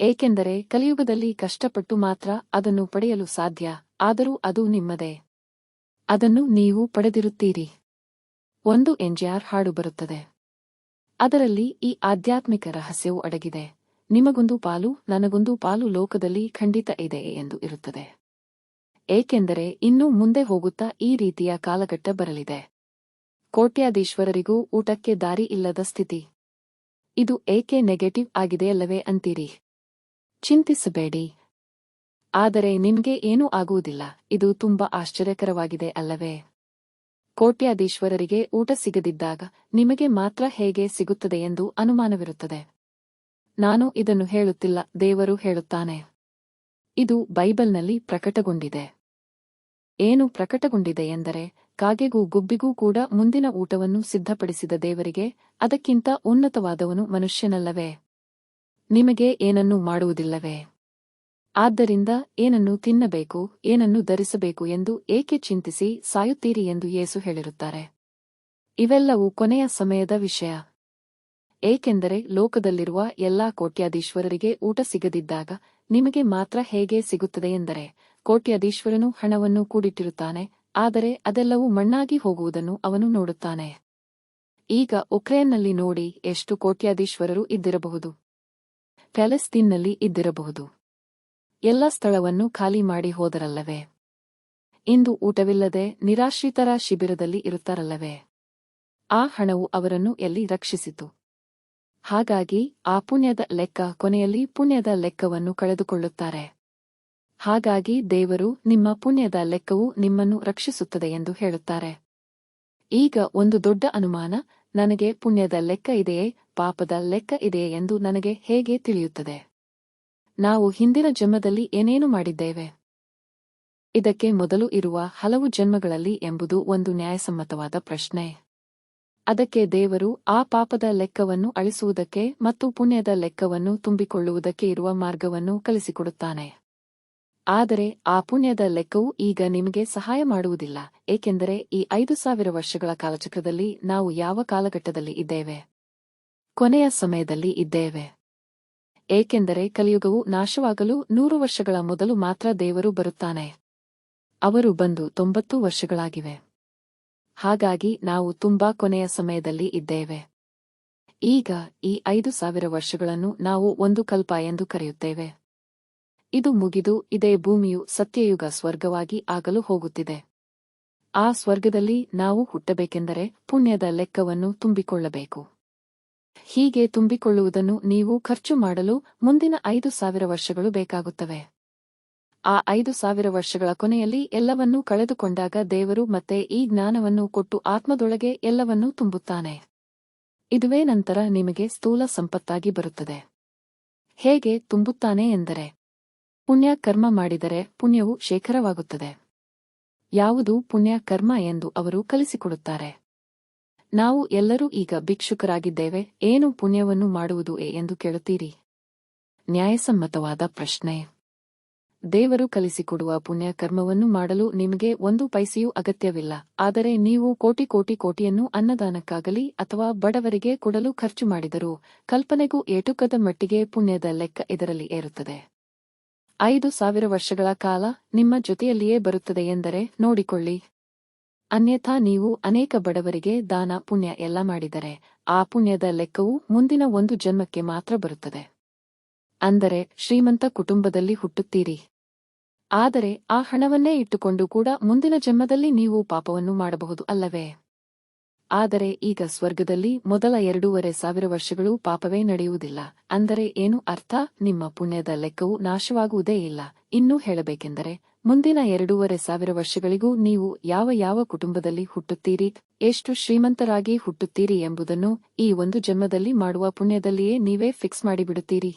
ಏಕೆಂದರೆ, ಕಲಿಯುಗದಲ್ಲಿ ಕಷ್ಟಪಟ್ಟು ಮಾತ್ರ ಅದನ್ನು ಪಡೆಯಲು ಸಾಧ್ಯ, ಆದರೂ ಅದು ನಿಮ್ಮದೇ. ಅದನ್ನು ನೀವು ಪಡೆದಿರುತ್ತೀರಿ. ಒಂದು ಎನ್ಜಿಆರ್ ಹಾಡು ಬರುತ್ತದೆ ಅದರಲ್ಲಿ ಈ ಆಧ್ಯಾತ್ಮಿಕ ರಹಸ್ಯವು ಅಡಗಿದೆ. ನಿಮಗೊಂದು ಪಾಲು, ನನಗೊಂದು ಪಾಲು ಲೋಕದಲ್ಲಿ ಖಂಡಿತ ಇದೆ ಎಂದು ಇರುತ್ತದೆ. ಏಕೆಂದರೆ ಇನ್ನೂ ಮುಂದೆ ಹೋಗುತ್ತಾ ಈ ರೀತಿಯ ಕಾಲಘಟ್ಟ ಬರಲಿದೆ. ಕೋಟ್ಯಾಧೀಶ್ವರರಿಗೂ ಊಟಕ್ಕೆ ದಾರಿ ಇಲ್ಲದ ಸ್ಥಿತಿ. ಇದು ಏಕೆ ನೆಗೆಟಿವ್ ಆಗಿದೆಯಲ್ಲವೇ ಅಂತೀರಿ? ಚಿಂತಿಸಬೇಡಿ. ಆದರೆ ನಿಮಗೆ ಏನೂ ಆಗುವುದಿಲ್ಲ. ಇದು ತುಂಬಾ ಆಶ್ಚರ್ಯಕರವಾಗಿದೆ ಅಲ್ಲವೇ? ಕೋಟ್ಯಾಧೀಶ್ವರರಿಗೆ ಊಟ ಸಿಗದಿದ್ದಾಗ ನಿಮಗೆ ಮಾತ್ರ ಹೇಗೆ ಸಿಗುತ್ತದೆ ಎಂದು ಅನುಮಾನವಿರುತ್ತದೆ. ನಾನು ಇದನ್ನು ಹೇಳುತ್ತಿಲ್ಲ, ದೇವರು ಹೇಳುತ್ತಾನೆ. ಇದು ಬೈಬಲ್ನಲ್ಲಿ ಪ್ರಕಟಗೊಂಡಿದೆ. ಏನು ಪ್ರಕಟಗೊಂಡಿದೆ ಎಂದರೆ, ಕಾಗೆಗೂ ಗುಬ್ಬಿಗೂ ಕೂಡ ಮುಂದಿನ ಊಟವನ್ನು ಸಿದ್ಧಪಡಿಸಿದ ದೇವರಿಗೆ ಅದಕ್ಕಿಂತ ಉನ್ನತವಾದವನು ಮನುಷ್ಯನಲ್ಲವೇ? ನಿಮಗೆ ಏನನ್ನೂ ಮಾಡುವುದಿಲ್ಲವೇ? ಆದ್ದರಿಂದ ಏನನ್ನು ತಿನ್ನಬೇಕು, ಏನನ್ನು ಧರಿಸಬೇಕು ಎಂದು ಏಕೆ ಚಿಂತಿಸಿ ಸಾಯುತ್ತೀರಿ ಎಂದು ಯೇಸು ಹೇಳಿರುತ್ತಾರೆ. ಇವೆಲ್ಲವೂ ಕೊನೆಯ ಸಮಯದ ವಿಷಯ. ಏಕೆಂದರೆ ಲೋಕದಲ್ಲಿರುವ ಎಲ್ಲಾ ಕೋಟ್ಯಾಧೀಶ್ವರರಿಗೆ ಊಟ ಸಿಗದಿದ್ದಾಗ ನಿಮಗೆ ಮಾತ್ರ ಹೇಗೆ ಸಿಗುತ್ತದೆ ಎಂದರೆ, ಕೋಟ್ಯಾಧೀಶ್ವರನು ಹಣವನ್ನು ಕೂಡಿಟ್ಟಿರುತ್ತಾನೆ, ಆದರೆ ಅದೆಲ್ಲವೂ ಮಣ್ಣಾಗಿ ಹೋಗುವುದನ್ನು ಅವನು ನೋಡುತ್ತಾನೆ. ಈಗ ಉಕ್ರೇನ್ನಲ್ಲಿ ನೋಡಿ ಎಷ್ಟು ಕೋಟ್ಯಾಧೀಶ್ವರರು ಇದ್ದಿರಬಹುದು. ಪ್ಯಾಲೆಸ್ತೀನ್ನಲ್ಲಿ ಇದ್ದಿರಬಹುದು. ಎಲ್ಲ ಸ್ಥಳವನ್ನು ಖಾಲಿ ಮಾಡಿ ಹೋದರಲ್ಲವೇ? ಇಂದು ಊಟವಿಲ್ಲದೆ ನಿರಾಶ್ರಿತರ ಶಿಬಿರದಲ್ಲಿ ಇರುತ್ತಾರಲ್ಲವೇ? ಆ ಹಣವು ಅವರನ್ನು ಎಲ್ಲಿ ರಕ್ಷಿಸಿತು? ಹಾಗಾಗಿ ಆ ಪುಣ್ಯದ ಲೆಕ್ಕ ಕೊನೆಯಲ್ಲಿ ಪುಣ್ಯದ ಲೆಕ್ಕವನ್ನು ಕಳೆದುಕೊಳ್ಳುತ್ತಾರೆ. ಹಾಗಾಗಿ ದೇವರು ನಿಮ್ಮ ಪುಣ್ಯದ ಲೆಕ್ಕವು ನಿಮ್ಮನ್ನು ರಕ್ಷಿಸುತ್ತದೆ ಎಂದು ಹೇಳುತ್ತಾರೆ. ಈಗ ಒಂದು ದೊಡ್ಡ ಅನುಮಾನ, ನನಗೆ ಪುಣ್ಯದ ಲೆಕ್ಕ ಇದೆಯೇ, ಪಾಪದ ಲೆಕ್ಕ ಇದೆಯೇ ಎಂದು ನನಗೆ ಹೇಗೆ ತಿಳಿಯುತ್ತದೆ? ನಾವು ಹಿಂದಿನ ಜನ್ಮದಲ್ಲಿ ಏನೇನು ಮಾಡಿದ್ದೇವೆ? ಇದಕ್ಕೆ ಮೊದಲು ಇರುವ ಹಲವು ಜನ್ಮಗಳಲ್ಲಿ ಎಂಬುದು ಒಂದು ನ್ಯಾಯಸಮ್ಮತವಾದ ಪ್ರಶ್ನೆ. ಅದಕ್ಕೆ ದೇವರು ಆ ಪಾಪದ ಲೆಕ್ಕವನ್ನು ಅಳಿಸುವುದಕ್ಕೆ ಮತ್ತು ಪುಣ್ಯದ ಲೆಕ್ಕವನ್ನು ತುಂಬಿಕೊಳ್ಳುವುದಕ್ಕೆ ಇರುವ ಮಾರ್ಗವನ್ನು ಕಲಿಸಿಕೊಡುತ್ತಾನೆ. ಆದರೆ ಆ ಪುಣ್ಯದ ಲೆಕ್ಕವು ಈಗ ನಿಮಗೆ ಸಹಾಯ ಮಾಡುವುದಿಲ್ಲ, ಏಕೆಂದರೆ ಈ ಐದು ಸಾವಿರ ವರ್ಷಗಳ ಕಾಲಚಕ್ರದಲ್ಲಿ ನಾವು ಯಾವ ಕಾಲಘಟ್ಟದಲ್ಲಿ ಇದ್ದೇವೆ? ಕೊನೆಯ ಸಮಯದಲ್ಲಿ ಇದ್ದೇವೆ. ಏಕೆಂದರೆ ಕಲಿಯುಗವು ನಾಶವಾಗಲು ನೂರು ವರ್ಷಗಳ ಮೊದಲು ಮಾತ್ರ ದೇವರು ಬರುತ್ತಾನೆ. ಅವರು ಬಂದು ತೊಂಬತ್ತು ವರ್ಷಗಳಾಗಿವೆ. ಹಾಗಾಗಿ ನಾವು ತುಂಬಾ ಕೊನೆಯ ಸಮಯದಲ್ಲಿ ಇದ್ದೇವೆ. ಈಗ ಈ ಐದು ಸಾವಿರ ವರ್ಷಗಳನ್ನು ನಾವು ಒಂದು ಕಲ್ಪ ಎಂದು ಕರೆಯುತ್ತೇವೆ. ಇದು ಮುಗಿದು ಇದೇ ಭೂಮಿಯು ಸತ್ಯಯುಗ ಸ್ವರ್ಗವಾಗಿ ಆಗಲು ಹೋಗುತ್ತಿದೆ. ಆ ಸ್ವರ್ಗದಲ್ಲಿ ನಾವು ಹುಟ್ಟಬೇಕೆಂದರೆ ಪುಣ್ಯದ ಲೆಕ್ಕವನ್ನು ತುಂಬಿಕೊಳ್ಳಬೇಕು. ಹೀಗೆ ತುಂಬಿಕೊಳ್ಳುವುದನ್ನು ನೀವು ಖರ್ಚು ಮಾಡಲು ಮುಂದಿನ ಐದು ಸಾವಿರ ವರ್ಷಗಳು ಬೇಕಾಗುತ್ತವೆ. ಆ ಐದು ಸಾವಿರ ವರ್ಷಗಳ ಕೊನೆಯಲ್ಲಿ ಎಲ್ಲವನ್ನೂ ಕಳೆದುಕೊಂಡಾಗ ದೇವರು ಮತ್ತೆ ಈ ಜ್ಞಾನವನ್ನು ಕೊಟ್ಟು ಆತ್ಮದೊಳಗೆ ಎಲ್ಲವನ್ನೂ ತುಂಬುತ್ತಾನೆ. ಇದುವೇ ನಂತರ ನಿಮಗೆ ಸ್ಥೂಲ ಸಂಪತ್ತಾಗಿ ಬರುತ್ತದೆ. ಹೇಗೆ ತುಂಬುತ್ತಾನೆ ಎಂದರೆ, ಪುಣ್ಯ ಕರ್ಮ ಮಾಡಿದರೆ ಪುಣ್ಯವು ಶೇಖರವಾಗುತ್ತದೆ. ಯಾವುದು ಪುಣ್ಯ ಕರ್ಮ ಎಂದು ಅವರು ಕಲಿಸಿಕೊಡುತ್ತಾರೆ. ನಾವು ಎಲ್ಲರೂ ಈಗ ಭಿಕ್ಷುಕರಾಗಿದ್ದೇವೆ, ಏನು ಪುಣ್ಯವನ್ನು ಮಾಡುವುದು ಎಂದು ಕೇಳುತ್ತೀರಿ? ನ್ಯಾಯಸಮ್ಮತವಾದ ಪ್ರಶ್ನೆ. ದೇವರು ಕಲಿಸಿಕೊಡುವ ಪುಣ್ಯ ಕರ್ಮವನ್ನು ಮಾಡಲು ನಿಮಗೆ ಒಂದು ಪೈಸೆಯೂ ಅಗತ್ಯವಿಲ್ಲ, ಆದರೆ ನೀವು ಕೋಟಿ ಕೋಟಿ ಕೋಟಿಯನ್ನು ಅನ್ನದಾನಕ್ಕಾಗಲಿ ಅಥವಾ ಬಡವರಿಗೆ ಕೊಡಲು ಖರ್ಚು ಮಾಡಿದರೂ, ಕಲ್ಪನೆಗೂ ಏಟುಕದ ಮಟ್ಟಿಗೆ ಪುಣ್ಯದ ಲೆಕ್ಕ ಇದರಲ್ಲಿ ಏರುತ್ತದೆ. ಐದು ಸಾವಿರ ವರ್ಷಗಳ ಕಾಲ ನಿಮ್ಮ ಜೊತೆಯಲ್ಲಿಯೇ ಬರುತ್ತದೆ ಎಂದರೆ ನೋಡಿಕೊಳ್ಳಿ. ಅನ್ಯಥಾ ನೀವು ಅನೇಕ ಬಡವರಿಗೆ ದಾನ, ಪುಣ್ಯ ಎಲ್ಲ ಮಾಡಿದರೆ, ಆ ಪುಣ್ಯದ ಲೆಕ್ಕವು ಮುಂದಿನ ಒಂದು ಜನ್ಮಕ್ಕೆ ಮಾತ್ರ ಬರುತ್ತದೆ. ಅಂದರೆ, ಶ್ರೀಮಂತ ಕುಟುಂಬದಲ್ಲಿ ಹುಟ್ಟುತ್ತೀರಿ. ಆದರೆ, ಆ ಹಣವನ್ನೇ ಇಟ್ಟುಕೊಂಡು ಕೂಡ ಮುಂದಿನ ಜನ್ಮದಲ್ಲಿ ನೀವು ಪಾಪವನ್ನು ಮಾಡಬಹುದು ಅಲ್ಲವೇ? ಆದರೆ ಈಗ ಸ್ವರ್ಗದಲ್ಲಿ ಮೊದಲ ಎರಡೂವರೆ ಸಾವಿರ ವರ್ಷಗಳು ಪಾಪವೇ ನಡೆಯುವುದಿಲ್ಲ. ಅಂದರೆ ಏನು ಅರ್ಥ? ನಿಮ್ಮ ಪುಣ್ಯದ ಲೆಕ್ಕವು ನಾಶವಾಗುವುದೇ ಇಲ್ಲ. ಇನ್ನೂ ಹೇಳಬೇಕೆಂದರೆ, ಮುಂದಿನ ಎರಡೂವರೆ ಸಾವಿರ ವರ್ಷಗಳಿಗೂ ನೀವು ಯಾವ ಯಾವ ಕುಟುಂಬದಲ್ಲಿ ಹುಟ್ಟುತ್ತೀರಿ, ಎಷ್ಟು ಶ್ರೀಮಂತರಾಗಿ ಹುಟ್ಟುತ್ತೀರಿ ಎಂಬುದನ್ನು ಈ ಒಂದು ಜನ್ಮದಲ್ಲಿ ಮಾಡುವ ಪುಣ್ಯದಲ್ಲಿಯೇ ನೀವೇ ಫಿಕ್ಸ್ ಮಾಡಿಬಿಡುತ್ತೀರಿ.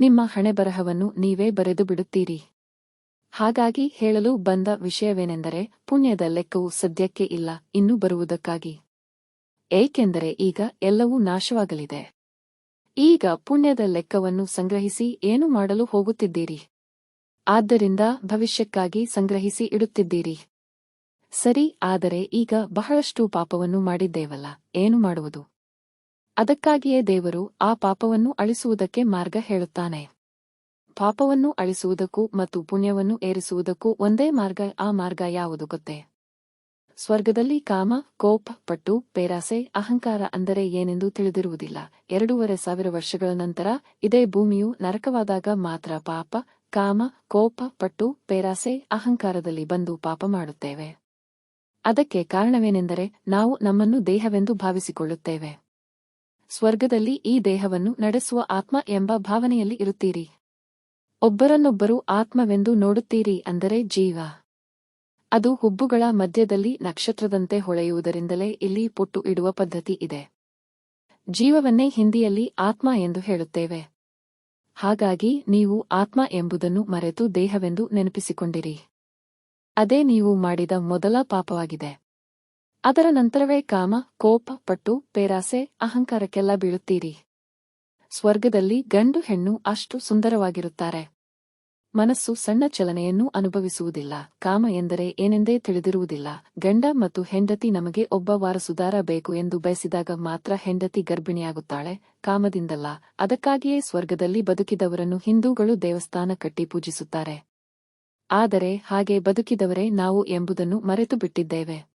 ನಿಮ್ಮ ಹಣೆಬರಹವನ್ನು ನೀವೇ ಬರೆದು ಬಿಡುತ್ತೀರಿ. ಹಾಗಾಗಿ ಹೇಳಲು ಬಂದ ವಿಷಯವೇನೆಂದರೆ ಪುಣ್ಯದ ಲೆಕ್ಕವು ಸದ್ಯಕ್ಕೆ ಇಲ್ಲ, ಇನ್ನು ಬರುವುದಕ್ಕಾಗಿ. ಏಕೆಂದರೆ ಈಗ ಎಲ್ಲವೂ ನಾಶವಾಗಲಿದೆ. ಈಗ ಪುಣ್ಯದ ಲೆಕ್ಕವನ್ನು ಸಂಗ್ರಹಿಸಿ ಏನು ಮಾಡಲು ಹೋಗುತ್ತಿದ್ದೀರಿ? ಆದ್ದರಿಂದ ಭವಿಷ್ಯಕ್ಕಾಗಿ ಸಂಗ್ರಹಿಸಿ ಇಡುತ್ತಿದ್ದೀರಿ. ಸರಿ, ಆದರೆ ಈಗ ಬಹಳಷ್ಟು ಪಾಪವನ್ನು ಮಾಡಿದ್ದೇವಲ್ಲ, ಏನು ಮಾಡುವುದು? ಅದಕ್ಕಾಗಿಯೇ ದೇವರು ಆ ಪಾಪವನ್ನು ಅಳಿಸುವುದಕ್ಕೆ ಮಾರ್ಗ ಹೇಳುತ್ತಾನೆ. ಪಾಪವನ್ನು ಅಳಿಸುವುದಕ್ಕೂ ಮತ್ತು ಪುಣ್ಯವನ್ನು ಏರಿಸುವುದಕ್ಕೂ ಒಂದೇ ಮಾರ್ಗ, ಆ ಮಾರ್ಗ ಯಾವುದು ಗೊತ್ತೇ? ಸ್ವರ್ಗದಲ್ಲಿ ಕಾಮ, ಕೋಪ, ಪಟ್ಟು, ಪೇರಾಸೆ, ಅಹಂಕಾರ ಅಂದರೆ ಏನೆಂದು ತಿಳಿದಿರುವುದಿಲ್ಲ. ಎರಡೂವರೆ ಸಾವಿರ ವರ್ಷಗಳ ನಂತರ ಇದೇ ಭೂಮಿಯು ನರಕವಾದಾಗ ಮಾತ್ರ ಪಾಪ, ಕಾಮ, ಕೋಪ, ಪಟ್ಟು, ಪೇರಾಸೆ, ಅಹಂಕಾರದಲ್ಲಿ ಬಂದು ಪಾಪ ಮಾಡುತ್ತೇವೆ. ಅದಕ್ಕೆ ಕಾರಣವೇನೆಂದರೆ ನಾವು ನಮ್ಮನ್ನು ದೇಹವೆಂದು ಭಾವಿಸಿಕೊಳ್ಳುತ್ತೇವೆ. ಸ್ವರ್ಗದಲ್ಲಿ ಈ ದೇಹವನ್ನು ನಡೆಸುವ ಆತ್ಮ ಎಂಬ ಭಾವನೆಯಲ್ಲಿ ಇರುತ್ತೀರಿ. ಒಬ್ಬರನ್ನೊಬ್ಬರು ಆತ್ಮವೆಂದು ನೋಡುತ್ತೀರಿ ಅಂದರೆ ಜೀವ. ಅದು ಹುಬ್ಬುಗಳ ಮಧ್ಯದಲ್ಲಿ ನಕ್ಷತ್ರದಂತೆ ಹೊಳೆಯುವುದರಿಂದಲೇ ಇಲ್ಲಿ ಪುಟ್ಟು ಇಡುವ ಪದ್ಧತಿ ಇದೆ. ಜೀವವನ್ನೇ ಹಿಂದಿಯಲ್ಲಿ ಆತ್ಮ ಎಂದು ಹೇಳುತ್ತೇವೆ. ಹಾಗಾಗಿ ನೀವು ಆತ್ಮ ಎಂಬುದನ್ನು ಮರೆತು ದೇಹವೆಂದು ನೆನಪಿಸಿಕೊಂಡಿರಿ. ಅದೇ ನೀವು ಮಾಡಿದ ಮೊದಲ ಪಾಪವಾಗಿದೆ. ಅದರ ನಂತರವೇ ಕಾಮ, ಕೋಪ, ಪಟ್ಟು, ಪೇರಾಸೆ, ಅಹಂಕಾರಕ್ಕೆಲ್ಲ ಬೀಳುತ್ತೀರಿ. ಸ್ವರ್ಗದಲ್ಲಿ ಗಂಡು ಹೆಣ್ಣು ಅಷ್ಟು ಸುಂದರವಾಗಿರುತ್ತಾರೆ. ಮನಸ್ಸು ಸಣ್ಣ ಚಲನೆಯನ್ನು ಅನುಭವಿಸುವುದಿಲ್ಲ. ಕಾಮ ಎಂದರೆ ಏನೆಂದೇ ತಿಳಿದಿರುವುದಿಲ್ಲ. ಗಂಡ ಮತ್ತು ಹೆಂಡತಿ ನಮಗೆ ಒಬ್ಬ ವಾರಸುದಾರ ಬೇಕು ಎಂದು ಬಯಸಿದಾಗ ಮಾತ್ರ ಹೆಂಡತಿ ಗರ್ಭಿಣಿಯಾಗುತ್ತಾಳೆ. ಕಾಮದಿಂದಲ್ಲ. ಅದಕ್ಕಾಗಿಯೇ ಸ್ವರ್ಗದಲ್ಲಿ ಬದುಕಿದವರನ್ನು ಹಿಂದೂಗಳು ದೇವಸ್ಥಾನ ಕಟ್ಟಿ ಪೂಜಿಸುತ್ತಾರೆ. ಆದರೆ ಹಾಗೆ ಬದುಕಿದವರೇ ನಾವು ಎಂಬುದನ್ನು ಮರೆತು ಬಿಟ್ಟಿದ್ದೇವೆ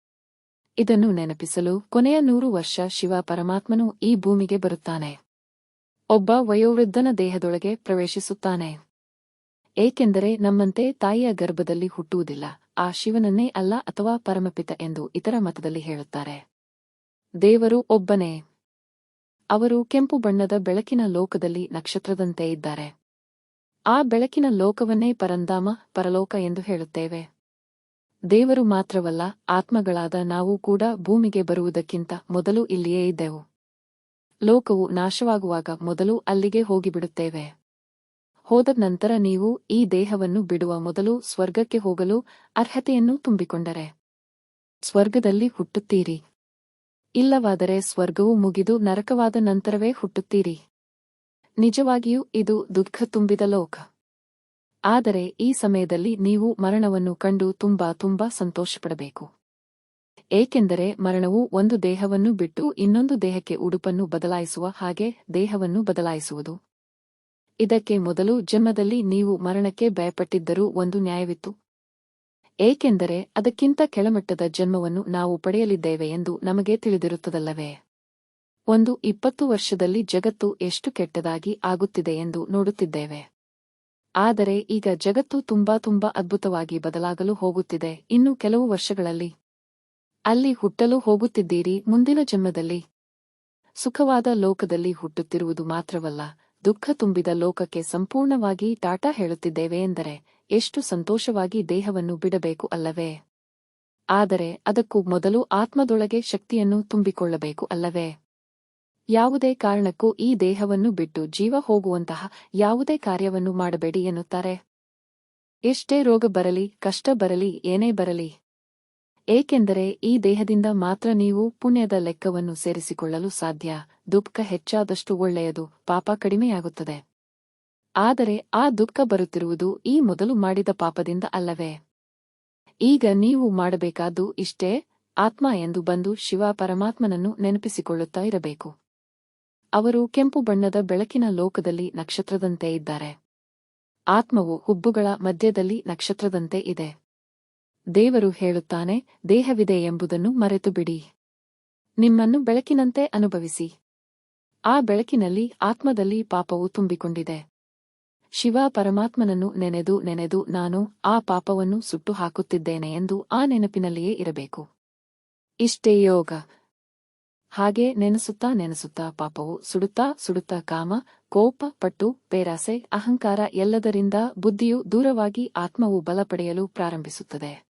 ಇದನ್ನು ನೆನಪಿಸಲು ಕೊನೆಯ ನೂರು ವರ್ಷ ಶಿವ ಪರಮಾತ್ಮನು ಈ ಭೂಮಿಗೆ ಬರುತ್ತಾನೆ. ಒಬ್ಬ ವಯೋವೃದ್ಧನ ದೇಹದೊಳಗೆ ಪ್ರವೇಶಿಸುತ್ತಾನೆ. ಏಕೆಂದರೆ ನಮ್ಮಂತೆ ತಾಯಿಯ ಗರ್ಭದಲ್ಲಿ ಹುಟ್ಟುವುದಿಲ್ಲ, ಆ ಶಿವನನ್ನೇ ಅಲ್ಲ ಅಥವಾ ಪರಮಪಿತ ಎಂದು ಇತರ ಮತದಲ್ಲಿ ಹೇಳುತ್ತಾರೆ. ದೇವರು ಒಬ್ಬನೇ. ಅವರು ಕೆಂಪು ಬಣ್ಣದ ಬೆಳಕಿನ ಲೋಕದಲ್ಲಿ ನಕ್ಷತ್ರದಂತೆ ಇದ್ದಾರೆ. ಆ ಬೆಳಕಿನ ಲೋಕವನ್ನೇ ಪರಂಧಾಮ, ಪರಲೋಕ ಎಂದು ಹೇಳುತ್ತೇವೆ. ದೇವರು ಮಾತ್ರವಲ್ಲ, ಆತ್ಮಗಳಾದ ನಾವು ಕೂಡ ಭೂಮಿಗೆ ಬರುವುದಕ್ಕಿಂತ ಮೊದಲು ಇಲ್ಲಿಯೇ ಇದ್ದೆವು. ಲೋಕವು ನಾಶವಾಗುವಾಗ ಮೊದಲು ಅಲ್ಲಿಗೆ ಹೋಗಿಬಿಡುತ್ತೇವೆ. ಹೋದ ನಂತರ ನೀವು ಈ ದೇಹವನ್ನು ಬಿಡುವ ಮೊದಲು ಸ್ವರ್ಗಕ್ಕೆ ಹೋಗಲು ಅರ್ಹತೆಯನ್ನು ತುಂಬಿಕೊಂಡರೆ. ಸ್ವರ್ಗದಲ್ಲಿ ಹುಟ್ಟುತ್ತೀರಿ. ಇಲ್ಲವಾದರೆ ಸ್ವರ್ಗವು ಮುಗಿದು ನರಕವಾದ ನಂತರವೇ ಹುಟ್ಟುತ್ತೀರಿ. ನಿಜವಾಗಿಯೂ ಇದು ದುಃಖ ತುಂಬಿದ ಲೋಕ. ಆದರೆ ಈ ಸಮಯದಲ್ಲಿ ನೀವು ಮರಣವನ್ನು ಕಂಡು ತುಂಬಾ ತುಂಬಾ ಸಂತೋಷಪಡಬೇಕು. ಏಕೆಂದರೆ ಮರಣವು ಒಂದು ದೇಹವನ್ನು ಬಿಟ್ಟು ಇನ್ನೊಂದು ದೇಹಕ್ಕೆ ಉಡುಪನ್ನು ಬದಲಾಯಿಸುವ ಹಾಗೆ ದೇಹವನ್ನು ಬದಲಾಯಿಸುವುದು. ಇದಕ್ಕೆ ಮೊದಲು ಜನ್ಮದಲ್ಲಿ ನೀವು ಮರಣಕ್ಕೆ ಭಯಪಟ್ಟಿದ್ದರೂ ಒಂದು ನ್ಯಾಯವಿತ್ತು. ಏಕೆಂದರೆ ಅದಕ್ಕಿಂತ ಕೆಳಮಟ್ಟದ ಜನ್ಮವನ್ನು ನಾವು ಪಡೆಯಲಿದ್ದೇವೆ ಎಂದು ನಮಗೆ ತಿಳಿದಿರುತ್ತದಲ್ಲವೇ? ಒಂದು ಇಪ್ಪತ್ತು ವರ್ಷದಲ್ಲಿ ಜಗತ್ತು ಎಷ್ಟು ಕೆಟ್ಟದಾಗಿ ಆಗುತ್ತಿದೆ ಎಂದು ನೋಡುತ್ತಿದ್ದೇವೆ. ಆದರೆ ಈಗ ಜಗತ್ತು ತುಂಬಾ ತುಂಬಾ ಅದ್ಭುತವಾಗಿ ಬದಲಾಗಲು ಹೋಗುತ್ತಿದೆ. ಇನ್ನು ಕೆಲವು ವರ್ಷಗಳಲ್ಲಿ ಅಲ್ಲಿ ಹುಟ್ಟಲು ಹೋಗುತ್ತಿದ್ದೀರಿ, ಮುಂದಿನ ಜನ್ಮದಲ್ಲಿ. ಸುಖವಾದ ಲೋಕದಲ್ಲಿ ಹುಟ್ಟುತ್ತಿರುವುದು ಮಾತ್ರವಲ್ಲ, ದುಃಖ ತುಂಬಿದ ಲೋಕಕ್ಕೆ ಸಂಪೂರ್ಣವಾಗಿ ಟಾಟಾ ಹೇಳುತ್ತಿದ್ದೇವೆ ಎಂದರೆ, ಎಷ್ಟು ಸಂತೋಷವಾಗಿ ದೇಹವನ್ನು ಬಿಡಬೇಕು ಅಲ್ಲವೇ? ಆದರೆ ಅದಕ್ಕೂ ಮೊದಲು ಆತ್ಮದೊಳಗೆ ಶಕ್ತಿಯನ್ನು ತುಂಬಿಕೊಳ್ಳಬೇಕು ಅಲ್ಲವೇ? ಯಾವುದೇ ಕಾರಣಕ್ಕೂ ಈ ದೇಹವನ್ನು ಬಿಟ್ಟು ಜೀವ ಹೋಗುವಂತಹ ಯಾವುದೇ ಕಾರ್ಯವನ್ನು ಮಾಡಬೇಡಿ ಎನ್ನುತ್ತಾರೆ. ಎಷ್ಟೇ ರೋಗ ಬರಲಿ, ಕಷ್ಟ ಬರಲಿ, ಏನೇ ಬರಲಿ ಏಕೆಂದರೆ ಈ ದೇಹದಿಂದ ಮಾತ್ರ ನೀವು ಪುಣ್ಯದ ಲೆಕ್ಕವನ್ನು ಸೇರಿಸಿಕೊಳ್ಳಲು ಸಾಧ್ಯ. ದುಃಖ ಹೆಚ್ಚಾದಷ್ಟು ಒಳ್ಳೆಯದು, ಪಾಪ ಕಡಿಮೆಯಾಗುತ್ತದೆ. ಆದರೆ ಆ ದುಃಖ ಬರುತ್ತಿರುವುದು ಈ ಮೊದಲು ಮಾಡಿದ ಪಾಪದಿಂದ ಅಲ್ಲವೇ? ಈಗ ನೀವು ಮಾಡಬೇಕಾದ್ದು ಇಷ್ಟೇ, ಆತ್ಮ ಎಂದು ಬಂದು ಶಿವ ಪರಮಾತ್ಮನನ್ನು ನೆನಪಿಸಿಕೊಳ್ಳುತ್ತಾ ಇರಬೇಕು. ಅವರು ಕೆಂಪು ಬಣ್ಣದ ಬೆಳಕಿನ ಲೋಕದಲ್ಲಿ ನಕ್ಷತ್ರದಂತೆ ಇದ್ದಾರೆ. ಆತ್ಮವು ಹುಬ್ಬುಗಳ ಮಧ್ಯದಲ್ಲಿ ನಕ್ಷತ್ರದಂತೆ ಇದೆ. ದೇವರು ಹೇಳುತ್ತಾನೆ, ದೇಹವಿದೆ ಎಂಬುದನ್ನು ಮರೆತು ಬಿಡಿ ನಿಮ್ಮನ್ನು ಬೆಳಕಿನಂತೆ ಅನುಭವಿಸಿ. ಆ ಬೆಳಕಿನಲ್ಲಿ, ಆತ್ಮದಲ್ಲಿ ಪಾಪವು ತುಂಬಿಕೊಂಡಿದೆ. ಶಿವ ಪರಮಾತ್ಮನನ್ನು ನೆನೆದು ನೆನೆದು ನಾನು ಆ ಪಾಪವನ್ನು ಸುಟ್ಟು ಹಾಕುತ್ತಿದ್ದೇನೆ ಎಂದು ಆ ನೆನಪಿನಲ್ಲಿಯೇ ಇರಬೇಕು. ಇಷ್ಟೇ ಯೋಗ. ಹಾಗೆ ನೆನೆಸುತ್ತಾ ನೆನೆಸುತ್ತಾ ಪಾಪವು ಸುಡುತ್ತಾ ಸುಡುತ್ತಾ ಕಾಮ, ಕೋಪ, ಪಟ್ಟು, ಪೇರಾಸೆ, ಅಹಂಕಾರ ಎಲ್ಲದರಿಂದ ಬುದ್ಧಿಯು ದೂರವಾಗಿ ಆತ್ಮವು ಬಲಪಡೆಯಲು ಪ್ರಾರಂಭಿಸುತ್ತದೆ.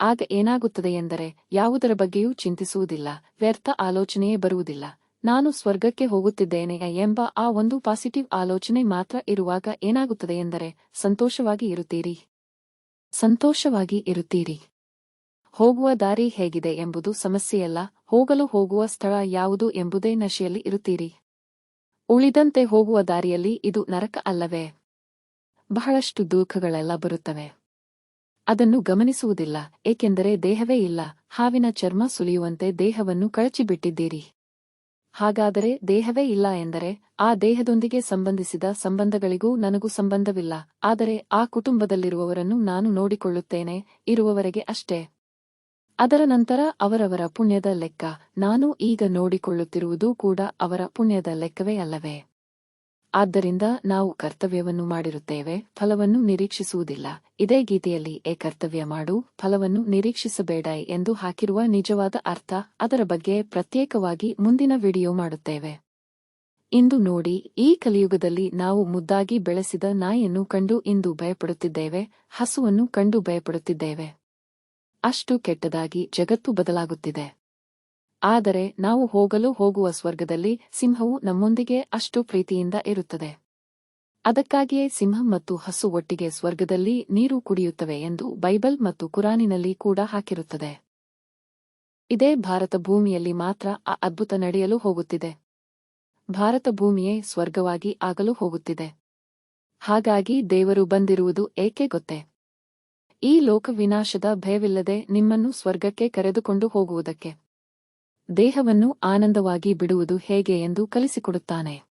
ಆಗ ಏನಾಗುತ್ತದೆ ಎಂದರೆ ಯಾವುದರ ಬಗ್ಗೆಯೂ ಚಿಂತಿಸುವುದಿಲ್ಲ, ವ್ಯರ್ಥ ಆಲೋಚನೆಯೇ ಬರುವುದಿಲ್ಲ. ನಾನು ಸ್ವರ್ಗಕ್ಕೆ ಹೋಗುತ್ತಿದ್ದೇನೆ ಎಂಬ ಆ ಒಂದು ಪಾಸಿಟಿವ್ ಆಲೋಚನೆ ಮಾತ್ರ ಇರುವಾಗ ಏನಾಗುತ್ತದೆ ಎಂದರೆ ಸಂತೋಷವಾಗಿ ಇರುತ್ತೀರಿ. ಸಂತೋಷವಾಗಿ ಇರುತ್ತೀರಿ. ಹೋಗುವ ದಾರಿ ಹೇಗಿದೆ ಎಂಬುದು ಸಮಸ್ಯೆಯಲ್ಲ, ಹೋಗಲು ಹೋಗುವ ಸ್ಥಳ ಯಾವುದು ಎಂಬುದೇ ನಶೆಯಲ್ಲಿ ಇರುತ್ತೀರಿ. ಉಳಿದಂತೆ ಹೋಗುವ ದಾರಿಯಲ್ಲಿ ಇದು ನರಕ ಅಲ್ಲವೇ? ಬಹಳಷ್ಟು ದುಃಖಗಳೆಲ್ಲ ಬರುತ್ತವೆ. ಅದನ್ನು ಗಮನಿಸುವುದಿಲ್ಲ, ಏಕೆಂದರೆ ದೇಹವೇ ಇಲ್ಲ. ಹಾವಿನ ಚರ್ಮ ಸುಲಿಯುವಂತೆ ದೇಹವನ್ನು ಕಳಚಿಬಿಟ್ಟಿದ್ದೀರಿ. ಹಾಗಾದರೆ ದೇಹವೇ ಇಲ್ಲ ಎಂದರೆ ಆ ದೇಹದೊಂದಿಗೆ ಸಂಬಂಧಿಸಿದ ಸಂಬಂಧಗಳಿಗೂ ನನಗೂ ಸಂಬಂಧವಿಲ್ಲ. ಆದರೆ ಆ ಕುಟುಂಬದಲ್ಲಿರುವವರನ್ನು ನಾನು ನೋಡಿಕೊಳ್ಳುತ್ತೇನೆ, ಇರುವವರೆಗೆ ಅಷ್ಟೇ. ಅದರ ನಂತರ ಅವರವರ ಪುಣ್ಯದ ಲೆಕ್ಕ. ನಾನು ಈಗ ನೋಡಿಕೊಳ್ಳುತ್ತಿರುವುದೂ ಕೂಡ ಅವರ ಪುಣ್ಯದ ಲೆಕ್ಕವೇ ಅಲ್ಲವೇ? ಆದ್ದರಿಂದ ನಾವು ಕರ್ತವ್ಯವನ್ನು ಮಾಡಿರುತ್ತೇವೆ, ಫಲವನ್ನು ನಿರೀಕ್ಷಿಸುವುದಿಲ್ಲ. ಇದೇ ಗೀತೆಯಲ್ಲಿ, ಏ ಕರ್ತವ್ಯ ಮಾಡು, ಫಲವನ್ನು ನಿರೀಕ್ಷಿಸಬೇಡ ಎಂದು ಹಾಕಿರುವ ನಿಜವಾದ ಅರ್ಥ, ಅದರ ಬಗ್ಗೆ ಪ್ರತ್ಯೇಕವಾಗಿ ಮುಂದಿನ ವಿಡಿಯೋ ಮಾಡುತ್ತೇವೆ. ಇಂದು ನೋಡಿ, ಈ ಕಲಿಯುಗದಲ್ಲಿ ನಾವು ಮುದ್ದಾಗಿ ಬೆಳೆಸಿದ ನಾಯಿಯನ್ನು ಕಂಡು ಇಂದು ಭಯಪಡುತ್ತಿದ್ದೇವೆ, ಹಸುವನ್ನು ಕಂಡು ಭಯಪಡುತ್ತಿದ್ದೇವೆ. ಅಷ್ಟು ಕೆಟ್ಟದಾಗಿ ಜಗತ್ತು ಬದಲಾಗುತ್ತಿದೆ. ಆದರೆ ನಾವು ಹೋಗಲು ಹೋಗುವ ಸ್ವರ್ಗದಲ್ಲಿ ಸಿಂಹವು ನಮ್ಮೊಂದಿಗೆ ಅಷ್ಟು ಪ್ರೀತಿಯಿಂದ ಇರುತ್ತದೆ. ಅದಕ್ಕಾಗಿಯೇ ಸಿಂಹ ಮತ್ತು ಹಸು ಒಟ್ಟಿಗೆ ಸ್ವರ್ಗದಲ್ಲಿ ನೀರು ಕುಡಿಯುತ್ತವೆ ಎಂದು ಬೈಬಲ್ ಮತ್ತು ಕುರಾನಿನಲ್ಲಿ ಕೂಡ ಹಾಕಿರುತ್ತದೆ. ಇದೇ ಭಾರತ ಭೂಮಿಯಲ್ಲಿ ಮಾತ್ರ ಆ ಅದ್ಭುತ ನಡೆಯಲು ಹೋಗುತ್ತಿದೆ. ಭಾರತ ಭೂಮಿಯೇ ಸ್ವರ್ಗವಾಗಿ ಆಗಲು ಹೋಗುತ್ತಿದೆ. ಹಾಗಾಗಿ ದೇವರು ಬಂದಿರುವುದು ಏಕೆ ಗೊತ್ತೇ? ಈ ಲೋಕ ವಿನಾಶದ ಭಯವಿಲ್ಲದೆ ನಿಮ್ಮನ್ನು ಸ್ವರ್ಗಕ್ಕೆ ಕರೆದುಕೊಂಡು ಹೋಗುವುದಕ್ಕೆ. ದೇಹವನ್ನು ಆನಂದವಾಗಿ ಬಿಡುವುದು ಹೇಗೆ ಎಂದು ಕಲಿಸಿಕೊಡುತ್ತಾನೆ.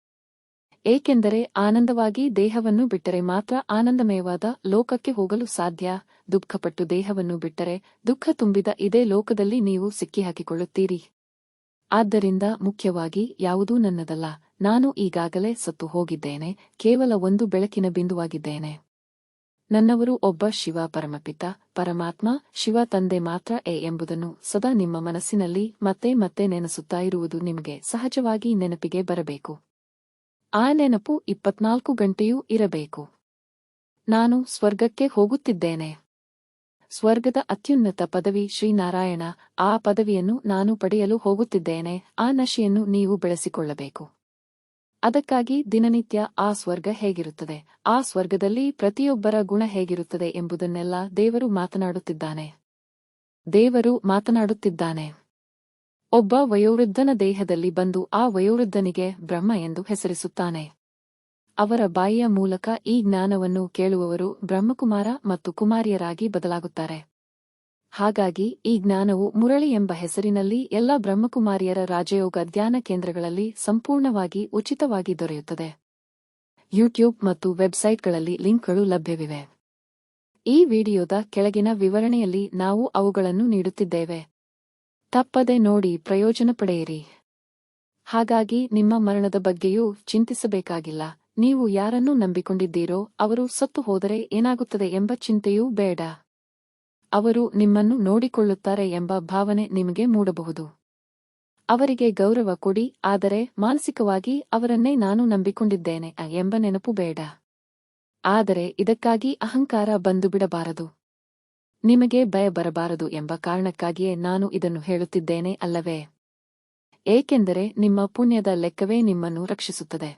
ಏಕೆಂದರೆ ಆನಂದವಾಗಿ ದೇಹವನ್ನು ಬಿಟ್ಟರೆ ಮಾತ್ರ ಆನಂದಮಯವಾದ ಲೋಕಕ್ಕೆ ಹೋಗಲು ಸಾಧ್ಯ. ದುಃಖಪಟ್ಟು ದೇಹವನ್ನು ಬಿಟ್ಟರೆ ದುಃಖ ತುಂಬಿದ ಇದೇ ಲೋಕದಲ್ಲಿ ನೀವು ಸಿಕ್ಕಿಹಾಕಿಕೊಳ್ಳುತ್ತೀರಿ. ಆದ್ದರಿಂದ ಮುಖ್ಯವಾಗಿ ಯಾವುದೂ ನನ್ನದಲ್ಲ, ನಾನು ಈಗಾಗಲೇ ಸತ್ತು ಹೋಗಿದ್ದೇನೆ, ಕೇವಲ ಒಂದು ಬೆಳಕಿನ ಬಿಂದುವಾಗಿದ್ದೇನೆ. ನನ್ನವರು ಒಬ್ಬ ಶಿವ ಪರಮಪಿತ, ಪರಮಾತ್ಮ, ಶಿವ ತಂದೆ ಮಾತ್ರ ಎ ಎಂಬುದನ್ನು ಸದಾ ನಿಮ್ಮ ಮನಸ್ಸಿನಲ್ಲಿ ಮತ್ತೆ ಮತ್ತೆ ನೆನೆಸುತ್ತಾ ಇರುವುದು ನಿಮಗೆ ಸಹಜವಾಗಿ ನೆನಪಿಗೆ ಬರಬೇಕು. ಆ ನೆನಪು ಇಪ್ಪತ್ನಾಲ್ಕು ಗಂಟೆಯೂ ಇರಬೇಕು. ನಾನು ಸ್ವರ್ಗಕ್ಕೆ ಹೋಗುತ್ತಿದ್ದೇನೆ. ಸ್ವರ್ಗದ ಅತ್ಯುನ್ನತ ಪದವಿ ಶ್ರೀನಾರಾಯಣ, ಆ ಪದವಿಯನ್ನು ನಾನು ಪಡೆಯಲು ಹೋಗುತ್ತಿದ್ದೇನೆ, ಆ ನಶೆಯನ್ನು ನೀವು ಬೆಳೆಸಿಕೊಳ್ಳಬೇಕು. ಅದಕ್ಕಾಗಿ ದಿನನಿತ್ಯ ಆ ಸ್ವರ್ಗ ಹೇಗಿರುತ್ತದೆ? ಆ ಸ್ವರ್ಗದಲ್ಲಿ ಪ್ರತಿಯೊಬ್ಬರ ಗುಣ ಹೇಗಿರುತ್ತದೆ ಎಂಬುದನ್ನೆಲ್ಲ ದೇವರು ಮಾತನಾಡುತ್ತಿದ್ದಾನೆ. ದೇವರು ಮಾತನಾಡುತ್ತಿದ್ದಾನೆ. ಒಬ್ಬ ವಯೋವೃದ್ಧನ ದೇಹದಲ್ಲಿ ಬಂದು ಆ ವಯೋವೃದ್ಧನಿಗೆ ಬ್ರಹ್ಮ ಎಂದು ಹೆಸರಿಸುತ್ತಾನೆ. ಅವರ ಬಾಯಿಯ ಮೂಲಕ ಈ ಜ್ಞಾನವನ್ನು ಕೇಳುವವರು ಬ್ರಹ್ಮಕುಮಾರ ಮತ್ತು ಕುಮಾರಿಯರಾಗಿ ಬದಲಾಗುತ್ತಾರೆ. ಹಾಗಾಗಿ ಈ ಜ್ಞಾನವು ಮುರಳಿ ಎಂಬ ಹೆಸರಿನಲ್ಲಿ ಎಲ್ಲ ಬ್ರಹ್ಮಕುಮಾರಿಯರ ರಾಜಯೋಗ ಧ್ಯಾನ ಕೇಂದ್ರಗಳಲ್ಲಿ ಸಂಪೂರ್ಣವಾಗಿ ಉಚಿತವಾಗಿ ದೊರೆಯುತ್ತದೆ. ಯೂಟ್ಯೂಬ್ ಮತ್ತು ವೆಬ್ಸೈಟ್ಗಳಲ್ಲಿ ಲಿಂಕ್ಗಳು ಲಭ್ಯವಿವೆ. ಈ ವಿಡಿಯೋದ ಕೆಳಗಿನ ವಿವರಣೆಯಲ್ಲಿ ನಾವು ಅವುಗಳನ್ನು ನೀಡುತ್ತಿದ್ದೇವೆ. ತಪ್ಪದೆ ನೋಡಿ ಪ್ರಯೋಜನ ಪಡೆಯಿರಿ. ಹಾಗಾಗಿ ನಿಮ್ಮ ಮರಣದ ಬಗ್ಗೆಯೂ ಚಿಂತಿಸಬೇಕಾಗಿಲ್ಲ. ನೀವು ಯಾರನ್ನು ನಂಬಿಕೊಂಡಿದ್ದೀರೋ ಅವರು ಸತ್ತು ಹೋದರೆ ಏನಾಗುತ್ತದೆ ಎಂಬ ಚಿಂತೆಯೂ ಬೇಡ. ಅವರು ನಿಮ್ಮನ್ನು ನೋಡಿಕೊಳ್ಳುತ್ತಾರೆ ಎಂಬ ಭಾವನೆ ನಿಮಗೆ ಮೂಡಬಹುದು. ಅವರಿಗೆ ಗೌರವ ಕೊಡಿ, ಆದರೆ ಮಾನಸಿಕವಾಗಿ ಅವರನ್ನೇ ನಾನು ನಂಬಿಕೊಂಡಿದ್ದೇನೆ ಎಂಬ ನೆನಪು ಬೇಡ. ಆದರೆ ಇದಕ್ಕಾಗಿ ಅಹಂಕಾರ ಬಂದು ಬಿಡಬಾರದು ನಿಮಗೆ ಭಯ ಬರಬಾರದು ಎಂಬ ಕಾರಣಕ್ಕಾಗಿಯೇ ನಾನು ಇದನ್ನು ಹೇಳುತ್ತಿದ್ದೇನೆ ಅಲ್ಲವೇ? ಏಕೆಂದರೆ ನಿಮ್ಮ ಪುಣ್ಯದ ಲೆಕ್ಕವೇ ನಿಮ್ಮನ್ನು ರಕ್ಷಿಸುತ್ತದೆ.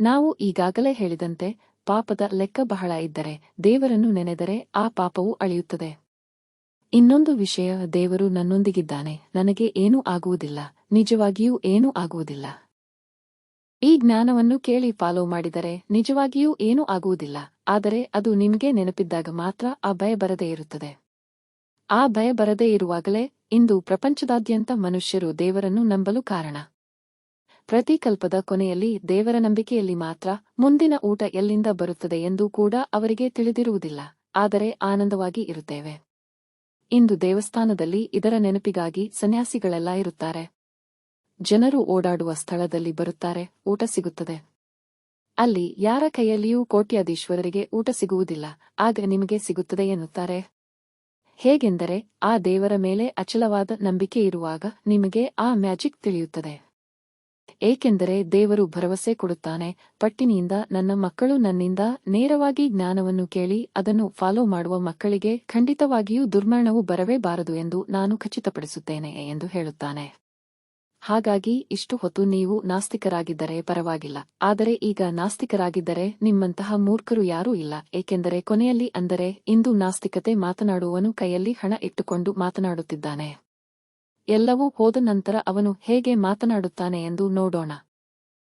ನಾವು ಈಗಾಗಲೇ ಹೇಳಿದಂತೆ ಪಾಪದ ಲೆಕ್ಕ ಬಹಳ ಇದ್ದರೆ ದೇವರನ್ನು ನೆನೆದರೆ ಆ ಪಾಪವು ಅಳಿಯುತ್ತದೆ. ಇನ್ನೊಂದು ವಿಷಯ, ದೇವರು ನನ್ನೊಂದಿಗಿದ್ದಾನೆ, ನನಗೆ ಏನೂ ಆಗುವುದಿಲ್ಲ, ನಿಜವಾಗಿಯೂ ಏನೂ ಆಗುವುದಿಲ್ಲ. ಈ ಜ್ಞಾನವನ್ನು ಕೇಳಿ ಫಾಲೋ ಮಾಡಿದರೆ ನಿಜವಾಗಿಯೂ ಏನೂ ಆಗುವುದಿಲ್ಲ, ಆದರೆ ಅದು ನಿಮಗೆ ನೆನಪಿದ್ದಾಗ ಮಾತ್ರ ಆ ಭಯ ಬರದೇ ಇರುತ್ತದೆ. ಆ ಭಯ ಬರದೇ ಇರುವಾಗಲೇ ಇಂದು ಪ್ರಪಂಚದಾದ್ಯಂತ ಮನುಷ್ಯರು ದೇವರನ್ನು ನಂಬಲು ಕಾರಣ. ಪ್ರತಿ ಕಲ್ಪದ ಕೊನೆಯಲ್ಲಿ ದೇವರ ನಂಬಿಕೆಯಲ್ಲಿ ಮಾತ್ರ ಮುಂದಿನ ಊಟ ಎಲ್ಲಿಂದ ಬರುತ್ತದೆ ಎಂದು ಕೂಡ ಅವರಿಗೆ ತಿಳಿದಿರುವುದಿಲ್ಲ, ಆದರೆ ಆನಂದವಾಗಿ ಇರುತ್ತೇವೆ. ಇಂದು ದೇವಸ್ಥಾನದಲ್ಲಿ ಇದರ ನೆನಪಿಗಾಗಿ ಸನ್ಯಾಸಿಗಳೆಲ್ಲ ಇರುತ್ತಾರೆ. ಜನರು ಓಡಾಡುವ ಸ್ಥಳದಲ್ಲಿ ಬರುತ್ತಾರೆ, ಊಟ ಸಿಗುತ್ತದೆ. ಅಲ್ಲಿ ಯಾರ ಕೈಯಲ್ಲಿಯೂ ಕೋಟ್ಯಾಧೀಶ್ವರರಿಗೆ ಊಟ ಸಿಗುವುದಿಲ್ಲ, ಆಗ ನಿಮಗೆ ಸಿಗುತ್ತದೆ ಎನ್ನುತ್ತಾರೆ. ಹೇಗೆಂದರೆ ಆ ದೇವರ ಮೇಲೆ ಅಚಲವಾದ ನಂಬಿಕೆ ಇರುವಾಗ ನಿಮಗೆ ಆ ಮ್ಯಾಜಿಕ್ ತಿಳಿಯುತ್ತದೆ. ಏಕೆಂದರೆ ದೇವರು ಭರವಸೆ ಕೊಡುತ್ತಾನೆ ಪಟ್ಟಿನಿಯಿಂದ ನನ್ನ ಮಕ್ಕಳು ನನ್ನಿಂದ ನೇರವಾಗಿ ಜ್ಞಾನವನ್ನು ಕೇಳಿ ಅದನ್ನು ಫಾಲೋ ಮಾಡುವ ಮಕ್ಕಳಿಗೆ ಖಂಡಿತವಾಗಿಯೂ ದುರ್ಮರಣವು ಬರವೇ ಬಾರದು ಎಂದು ನಾನು ಖಚಿತಪಡಿಸುತ್ತೇನೆ ಎಂದು ಹೇಳುತ್ತಾನೆ. ಹಾಗಾಗಿ ಇಷ್ಟು ಹೊತ್ತು ನೀವು ನಾಸ್ತಿಕರಾಗಿದ್ದರೆ ಪರವಾಗಿಲ್ಲ, ಆದರೆ ಈಗ ನಾಸ್ತಿಕರಾಗಿದ್ದರೆ ನಿಮ್ಮಂತಹ ಮೂರ್ಖರು ಯಾರೂ ಇಲ್ಲ, ಏಕೆಂದರೆ ಕೊನೆಯಲ್ಲಿ ಅಂದರೆ ಇಂದು ನಾಸ್ತಿಕತೆ ಮಾತನಾಡುವವನು ಕೈಯಲ್ಲಿ ಹಣ ಇಟ್ಟುಕೊಂಡು ಮಾತನಾಡುತ್ತಿದ್ದಾನೆ. ಎಲ್ಲವೂ ಹೋದ ನಂತರ ಅವನು ಹೇಗೆ ಮಾತನಾಡುತ್ತಾನೆ ಎಂದು ನೋಡೋಣ.